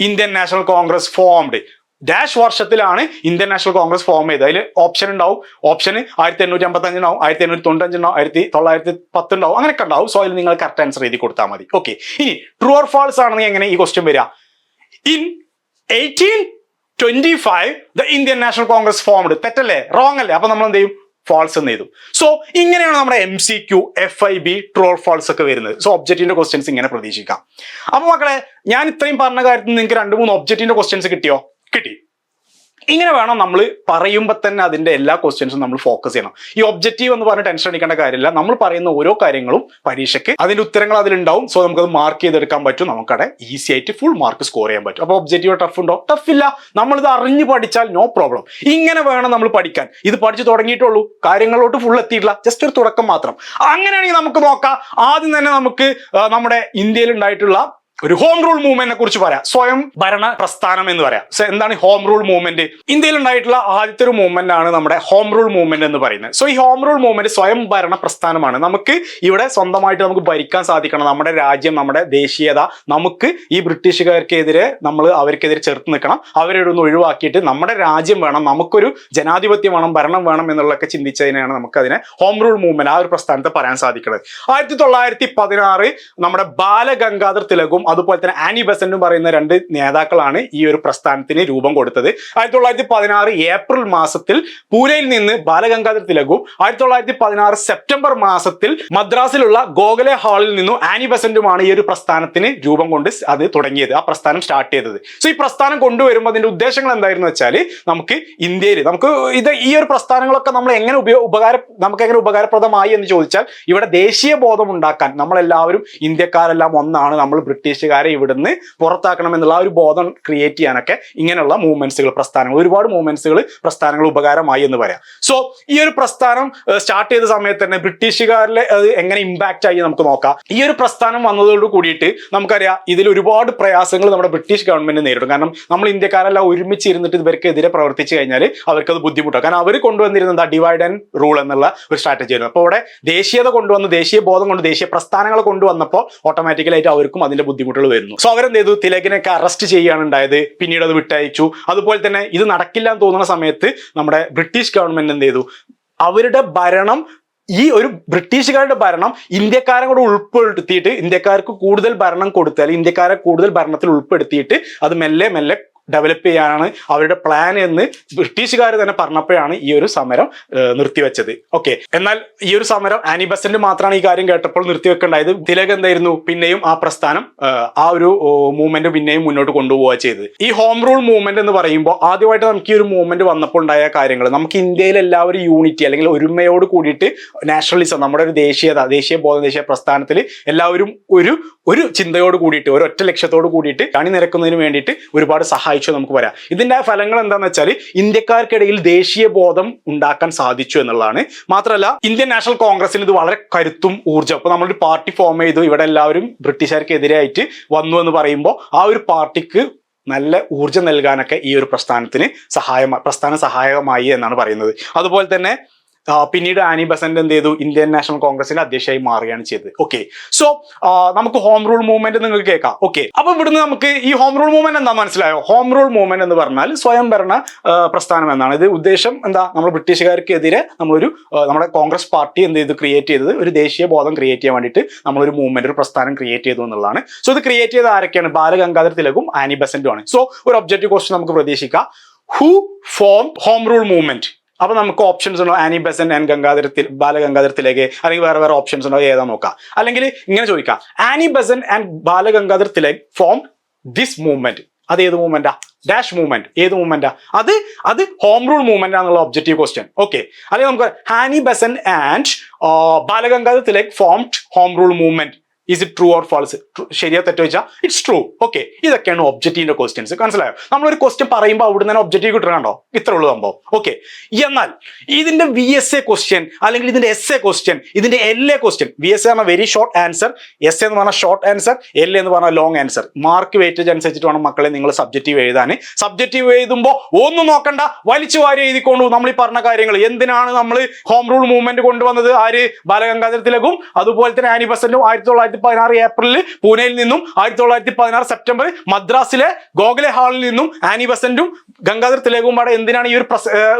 Indian National Congress formed dash വർഷത്തിലാണ് Indian national Congress form ചെയ്തത്. അതിൽ ഓപ്ഷൻ ഉണ്ടാവും. ഓപ്ഷൻ ആയിരത്തി എണ്ണൂറ്റി അമ്പത്തി അഞ്ചുണ്ടാവും ആയിരത്തി എണ്ണൂറ്റി ഉണ്ടാവും ആയിരത്തി തൊള്ളായിരത്തി പത്ത് ഉണ്ടാവും അങ്ങനെയൊക്കെ ഉണ്ടാവും. സോ അതിൽ നിങ്ങൾ കറക്റ്റ് ആൻസർ എഴുതി കൊടുത്താൽ മതി. ഓക്കെ ഇനി ട്രൂ ഓർ ഫാൾസ് ആണെങ്കിൽ എങ്ങനെ ഈ ക്വസ്റ്റ്യൻ വരിക in eighteen twenty five the Indian National Congress formed തെറ്റല്ലേ? റോങ് അല്ലേ? അപ്പൊ നമ്മൾ എന്ത് ചെയ്യും? ഫാൾസ് എന്ന് ചെയ്തു സോ ഇങ്ങനെയാണ് നമ്മുടെ M C Q F I B true false ഒക്കെ വരുന്നത്. സോ ഒബ്ജക്റ്റിന്റെ ക്വസ്റ്റ്യൻസ് ഇങ്ങനെ പ്രതീക്ഷിക്കാം. അപ്പൊ മക്കളെ ഞാൻ ഇത്രയും പറഞ്ഞ കാര്യത്തിൽ നിങ്ങൾക്ക് രണ്ട് മൂന്ന് ഒബ്ജക്റ്റിന്റെ ക്വസ്റ്റ്യൻസ് കിട്ടിയോ? കിട്ടി. ഇങ്ങനെ വേണം നമ്മൾ പറയുമ്പോൾ തന്നെ അതിന്റെ എല്ലാ ക്വസ്റ്റ്യൻസും നമ്മൾ ഫോക്കസ് ചെയ്യണം. ഈ ഒബ്ജക്റ്റീവ് എന്ന് പറഞ്ഞ് ടെൻഷൻ അടിക്കേണ്ട കാര്യമില്ല. നമ്മൾ പറയുന്ന ഓരോ കാര്യങ്ങളും പരീക്ഷയ്ക്ക് അതിന്റെ ഉത്തരങ്ങൾ അതിലുണ്ടാവും. സോ നമുക്കത് മാർക്ക് ചെയ്തെടുക്കാൻ പറ്റും. നമുക്കവിടെ ഈസി ആയിട്ട് ഫുൾ മാർക്ക് സ്കോർ ചെയ്യാൻ പറ്റും. അപ്പോൾ ഒബ്ജക്റ്റീവ് ടഫ് ഉണ്ടോ? ടഫ് ഇല്ല. നമ്മളിത് അറിഞ്ഞ് പഠിച്ചാൽ നോ പ്രോബ്ലം ഇങ്ങനെ വേണം നമ്മൾ പഠിക്കാൻ. ഇത് പഠിച്ചു തുടങ്ങിയിട്ടുള്ളൂ കാര്യങ്ങളോട്ട് ഫുൾ എത്തിയിട്ടില്ല. ജസ്റ്റ് ഒരു തുടക്കം മാത്രം. അങ്ങനെയാണെങ്കിൽ നമുക്ക് നോക്കാം. ആദ്യം തന്നെ നമുക്ക് നമ്മുടെ ഇന്ത്യയിൽ ഉണ്ടായിട്ടുള്ള ഒരു ഹോം റൂൾ മൂവ്മെന്റിനെ കുറിച്ച് പറയാം. സ്വയം ഭരണ പ്രസ്ഥാനം എന്ന് പറയാം. സോ എന്താണ് ഹോം റൂൾ മൂവ്മെന്റ് ഇന്ത്യയിൽ ഉണ്ടായിട്ടുള്ള ആദ്യത്തെ ഒരു മൂവ്മെന്റ് ആണ് നമ്മുടെ ഹോം റൂൾ മൂവ്മെന്റ് എന്ന് പറയുന്നത്. സോ ഈ ഹോം റൂൾ മൂവ്മെന്റ് സ്വയം ഭരണ പ്രസ്ഥാനമാണ്. നമുക്ക് ഇവിടെ സ്വന്തമായിട്ട് നമുക്ക് ഭരിക്കാൻ സാധിക്കണം. നമ്മുടെ രാജ്യം നമ്മുടെ ദേശീയത നമുക്ക് ഈ ബ്രിട്ടീഷുകാർക്കെതിരെ നമ്മൾ അവർക്കെതിരെ ചെറുത്ത് നിൽക്കണം. അവരെ ഒന്ന് ഒഴിവാക്കിയിട്ട് നമ്മുടെ രാജ്യം വേണം നമുക്കൊരു ജനാധിപത്യം വേണം ഭരണം വേണം എന്നുള്ളതൊക്കെ ചിന്തിച്ചതിനാണ് നമുക്കതിനെ ഹോം റൂൾ മൂവ്മെന്റ് ആ ഒരു പ്രസ്ഥാനത്തെ പറയാൻ സാധിക്കുന്നത്. ആയിരത്തി തൊള്ളായിരത്തി പതിനാറ് നമ്മുടെ ബാലഗംഗാധർ തിലകും അതുപോലെ തന്നെ ആനി ബസന്റും പറയുന്ന രണ്ട് നേതാക്കളാണ് ഈ ഒരു പ്രസ്ഥാനത്തിന് രൂപം കൊടുത്തത്. ആയിരത്തി തൊള്ളായിരത്തി പതിനാറ് ഏപ്രിൽ മാസത്തിൽ പൂനെയിൽ നിന്ന് ബാലഗംഗാധര തിലകും ആയിരത്തി തൊള്ളായിരത്തി പതിനാറ് സെപ്റ്റംബർ മാസത്തിൽ മദ്രാസിലുള്ള ഗോഖലെ ഹാളിൽ നിന്നും ആനി ബസന്റുമാണ് ഈ ഒരു പ്രസ്ഥാനത്തിന് രൂപം കൊണ്ട് അത് തുടങ്ങിയത് ആ പ്രസ്ഥാനം സ്റ്റാർട്ട് ചെയ്തത്. സോ ഈ പ്രസ്ഥാനം കൊണ്ടുവരുമ്പോൾ അതിന്റെ ഉദ്ദേശങ്ങൾ എന്തായിരുന്നു വെച്ചാൽ നമുക്ക് ഇന്ത്യയിൽ നമുക്ക് ഇത് ഈ ഒരു പ്രസ്ഥാനങ്ങളൊക്കെ നമ്മൾ എങ്ങനെ ഉപയോഗ ഉപകാര നമുക്ക് എങ്ങനെ ഉപകാരപ്രദമായി എന്ന് ചോദിച്ചാൽ ഇവിടെ ദേശീയ ബോധം ഉണ്ടാക്കാൻ നമ്മളെല്ലാവരും ഇന്ത്യക്കാരെല്ലാം ഒന്നാണ് നമ്മൾ ബ്രിട്ടീഷുകാരെ ഇവിടുന്ന് പുറത്താക്കണം എന്നുള്ള ആ ഒരു ബോധം ക്രിയേറ്റ് ചെയ്യാനൊക്കെ ഇങ്ങനെയുള്ള മൂവ്മെന്റ്സുകൾ പ്രസ്ഥാനങ്ങൾ ഒരുപാട് മൂവ്മെന്റ്സുകൾ പ്രസ്ഥാനങ്ങൾ ഉപകാരമായി എന്ന് പറയാം. സോ ഈ ഒരു പ്രസ്ഥാനം സ്റ്റാർട്ട് ചെയ്ത സമയത്ത് തന്നെ ബ്രിട്ടീഷുകാരിലെ അത് എങ്ങനെ ഇമ്പാക്റ്റ് ആയി നമുക്ക് നോക്കാം. ഈ ഒരു പ്രസ്ഥാനം വന്നതോട് കൂടിയിട്ട് നമുക്കറിയാം ഇതിൽ ഒരുപാട് പ്രയാസങ്ങൾ നമ്മുടെ ബ്രിട്ടീഷ് ഗവൺമെന്റ് നേരിടും. കാരണം നമ്മൾ ഇന്ത്യക്കാരെല്ലാം ഒരുമിച്ച് ഇരുന്നിട്ട് ഇവർക്കെതിരെ പ്രവർത്തിച്ചു കഴിഞ്ഞാൽ അവർക്കത് ബുദ്ധിമുട്ടാണ്. കാരണം അവർ കൊണ്ടുവന്നിരുന്നത് ഡിവൈഡ് ആൻഡ് റൂൾ എന്നുള്ള ഒരു സ്ട്രാറ്റജി ആയിരുന്നു. അപ്പോൾ അവിടെ ദേശീയത കൊണ്ടുവന്ന് ദേശീയ ബോധം കൊണ്ട് ദേശീയ പ്രസ്ഥാനങ്ങൾ കൊണ്ടുവന്നപ്പോൾ ഓട്ടോമാറ്റിക്കലായിട്ട് അവർക്കും അതിന്റെ ബുദ്ധിമുട്ടുകൾ വരുന്നു. സോ അവരെന്ത് ചെയ്തു തിലകിനൊക്കെ അറസ്റ്റ് ചെയ്യുകയാണ് ഉണ്ടായത്. പിന്നീട് അത് വിട്ടയച്ചു. അതുപോലെ തന്നെ ഇത് നടക്കില്ല എന്ന് തോന്നുന്ന സമയത്ത് നമ്മുടെ ബ്രിട്ടീഷ് ഗവൺമെന്റ് എന്ത് ചെയ്തു അവരുടെ ഭരണം ഈ ഒരു ബ്രിട്ടീഷുകാരുടെ ഭരണം ഇന്ത്യക്കാരെ കൂടെ ഉൾപ്പെടുത്തിയിട്ട് ഇന്ത്യക്കാർക്ക് കൂടുതൽ ഭരണം കൊടുത്താൽ ഇന്ത്യക്കാരെ കൂടുതൽ ഭരണത്തിൽ ഉൾപ്പെടുത്തിയിട്ട് അത് മെല്ലെ മെല്ലെ ഡെവലപ്പ് ചെയ്യാനാണ് അവരുടെ പ്ലാൻ എന്ന് ബ്രിട്ടീഷുകാർ തന്നെ പറഞ്ഞപ്പോഴാണ് ഈ ഒരു സമരം നിർത്തിവെച്ചത്. ഓക്കെ എന്നാൽ ഈ ഒരു സമരം ആനി മാത്രമാണ് ഈ കാര്യം കേട്ടപ്പോൾ നിർത്തിവെക്കേണ്ടായത്. തിലക് എന്തായിരുന്നു? പിന്നെയും ആ പ്രസ്ഥാനം ആ ഒരു മൂവ്മെന്റ് പിന്നെയും മുന്നോട്ട് കൊണ്ടുപോവുക ചെയ്തത്. ഈ ഹോം റൂൾ മൂവ്മെന്റ് എന്ന് പറയുമ്പോൾ ആദ്യമായിട്ട് നമുക്ക് ഈ ഒരു മൂവ്മെന്റ് വന്നപ്പോൾ ഉണ്ടായ കാര്യങ്ങൾ നമുക്ക് ഇന്ത്യയിൽ എല്ലാവരും യൂണിറ്റി അല്ലെങ്കിൽ ഒരുമയോട് കൂടിയിട്ട് നാഷണലിസം നമ്മുടെ ഒരു ദേശീയത ദേശീയ ബോധ ദേശീയ പ്രസ്ഥാനത്തിൽ എല്ലാവരും ഒരു ഒരു ചിന്തയോട് കൂടിയിട്ട് ഒരു ഒറ്റ ലക്ഷ്യത്തോട് കൂടിയിട്ട് അണിനിരക്കുന്നതിന് വേണ്ടിയിട്ട് ഒരുപാട് സഹായിച്ചു. നമുക്ക് വരാം. ഇതിന്റെ ഫലങ്ങൾ എന്താണെന്ന് വെച്ചാൽ ഇന്ത്യക്കാർക്കിടയിൽ ദേശീയ ബോധം ഉണ്ടാക്കാൻ സാധിച്ചു എന്നുള്ളതാണ്. മാത്രമല്ല ഇന്ത്യൻ നാഷണൽ കോൺഗ്രസിന് ഇത് വളരെ കരുത്തും ഊർജം. അപ്പോൾ നമ്മളൊരു പാർട്ടി ഫോം ചെയ്തു. ഇവിടെ എല്ലാവരും ബ്രിട്ടീഷുകാർക്കെതിരായിട്ട് വന്നു എന്ന് പറയുമ്പോൾ ആ ഒരു പാർട്ടിക്ക് നല്ല ഊർജം നൽകാനൊക്കെ ഈ ഒരു പ്രസ്ഥാനത്തിന് സഹായമായി പ്രസ്ഥാന സഹായകമായി എന്നാണ് പറയുന്നത്. അതുപോലെ തന്നെ പിന്നീട് ആനി ബസന്റ് എന്ത് ചെയ്തു? ഇന്ത്യൻ നാഷണൽ കോൺഗ്രസിന്റെ അധ്യക്ഷയായി മാറുകയാണ് ചെയ്തത്. ഓക്കെ സോ നമുക്ക് ഹോം റൂൾ മൂവ്മെന്റ് നിങ്ങൾക്ക് കേൾക്കാം. ഓക്കെ അപ്പൊ ഇവിടുന്ന് നമുക്ക് ഈ ഹോം റൂൾ മൂവ്മെന്റ് എന്താ മനസ്സിലായോ? ഹോം റൂൾ മൂവ്മെന്റ് എന്ന് പറഞ്ഞാൽ സ്വയം ഭരണ പ്രസ്ഥാനം എന്നാണ്. ഇത് ഉദ്ദേശം എന്താ? നമ്മൾ ബ്രിട്ടീഷുകാർക്കെതിരെ നമ്മളൊരു നമ്മുടെ കോൺഗ്രസ് പാർട്ടി എന്ത് ചെയ്തു? ക്രിയേറ്റ് ചെയ്തത്. ഒരു ദേശീയ ബോധം ക്രിയേറ്റ് ചെയ്യാൻ വേണ്ടിയിട്ട് നമ്മളൊരു മൂവ്മെന്റ് ഒരു പ്രസ്ഥാനം ക്രിയേറ്റ് ചെയ്തു എന്നുള്ളതാണ്. സോ ഇത് ക്രിയേറ്റ് ചെയ്ത ആരൊക്കെയാണ്? ബാലഗംഗാധര തിലകും ആനി ബസന്റും ആണ് സോ ഒരു ഒബ്ജക്റ്റീവ് ക്വസ്റ്റ്യൻ നമുക്ക് പ്രതീക്ഷിക്കാം. Who form home rule movement അപ്പൊ നമുക്ക് ഓപ്ഷൻസ് ഉണ്ടോ? ആനി ബസൻ ആൻഡ് ഗംഗാധര ബാലഗംഗാധരത്തിലേക്ക് ബാലഗംഗാധര തിലക് അല്ലെങ്കിൽ വേറെ വേറെ ഓപ്ഷൻസ് ഉണ്ടോ? ഏതാ നോക്കാം. അല്ലെങ്കിൽ ഇങ്ങനെ ചോദിക്കാം. Annie Besant and Balagangadhar Tilak form this movement അത് ഏത് മൂവ്മെന്റാ ഡാഷ് മൂവ്മെന്റ് ഏത് മൂവ്മെന്റാ അത് അത് ഹോം റൂൾ മൂവ്മെന്റ് ആണെന്നുള്ള ഒബ്ജക്റ്റീവ് ക്വസ്റ്റ്യൻ ഓക്കെ അല്ലെങ്കിൽ നമുക്ക് Annie Besant and Balagangadhar Tilak formed home rule movement is it true or false ശരിയോ തെറ്റോ വെച്ചാൽ ഇറ്റ്സ് ട്രൂ ഓക്കെ ഇതൊക്കെയാണ് ഒബ്ജക്റ്റീവിന്റെ ക്വസ്റ്റ്യൻസ് മനസ്സിലായോ? നമ്മളൊരു ക്വസ്റ്റ്യൻ പറയുമ്പോൾ അവിടെ തന്നെ ഒബ്ജക്റ്റീവ് കിട്ടണോ ഇത്ര ഉള്ളൂ സംഭവം. ഓക്കെ എന്നാൽ ഇതിന്റെ വി എസ് എ ക്വസ്റ്റ്യൻ അല്ലെങ്കിൽ ഇതിന്റെ എസ് എ ക്വസ്റ്റ്യൻ ഇതിന്റെ L A question V S A പറഞ്ഞാൽ വെരി ഷോർട്ട് ആൻസർ എസ് എന്ന് പറഞ്ഞാൽ ഷോർട്ട് ആൻസർ എൽ എന്ന് പറഞ്ഞാൽ ലോങ് ആൻസർ മാർക്ക് വെയിറ്റേജ് അനുസരിച്ചിട്ട് വേണം മക്കളെ നിങ്ങൾ സബ്ജക്റ്റീവ് എഴുതാൻ. സബ്ജക്റ്റീവ് എഴുതുമ്പോൾ ഒന്നും നോക്കണ്ട വലിച്ചു വാരി എഴുതിക്കൊണ്ടു നമ്മൾ ഈ പറഞ്ഞ കാര്യങ്ങൾ. എന്തിനാണ് നമ്മൾ ഹോം റൂൾ മൂവ്മെന്റ് കൊണ്ടുവന്നത്? ആര്? ബാലഗംഗാധര തിലകും അതുപോലെ തന്നെ ആനി ബസന്റും ആയിരത്തി തൊള്ളായിരത്തി പതിനാറ് ഏപ്രിലിൽ പൂനെയിൽ നിന്നും ആയിരത്തി തൊള്ളായിരത്തി പതിനാറ് സെപ്റ്റംബർ മദ്രാസിലെ ഗോഖലെ ഹാളിൽ നിന്നും ആനി ബസന്റും ഗംഗാധർ തിലകും എന്തിനാണ് ഈ ഒരു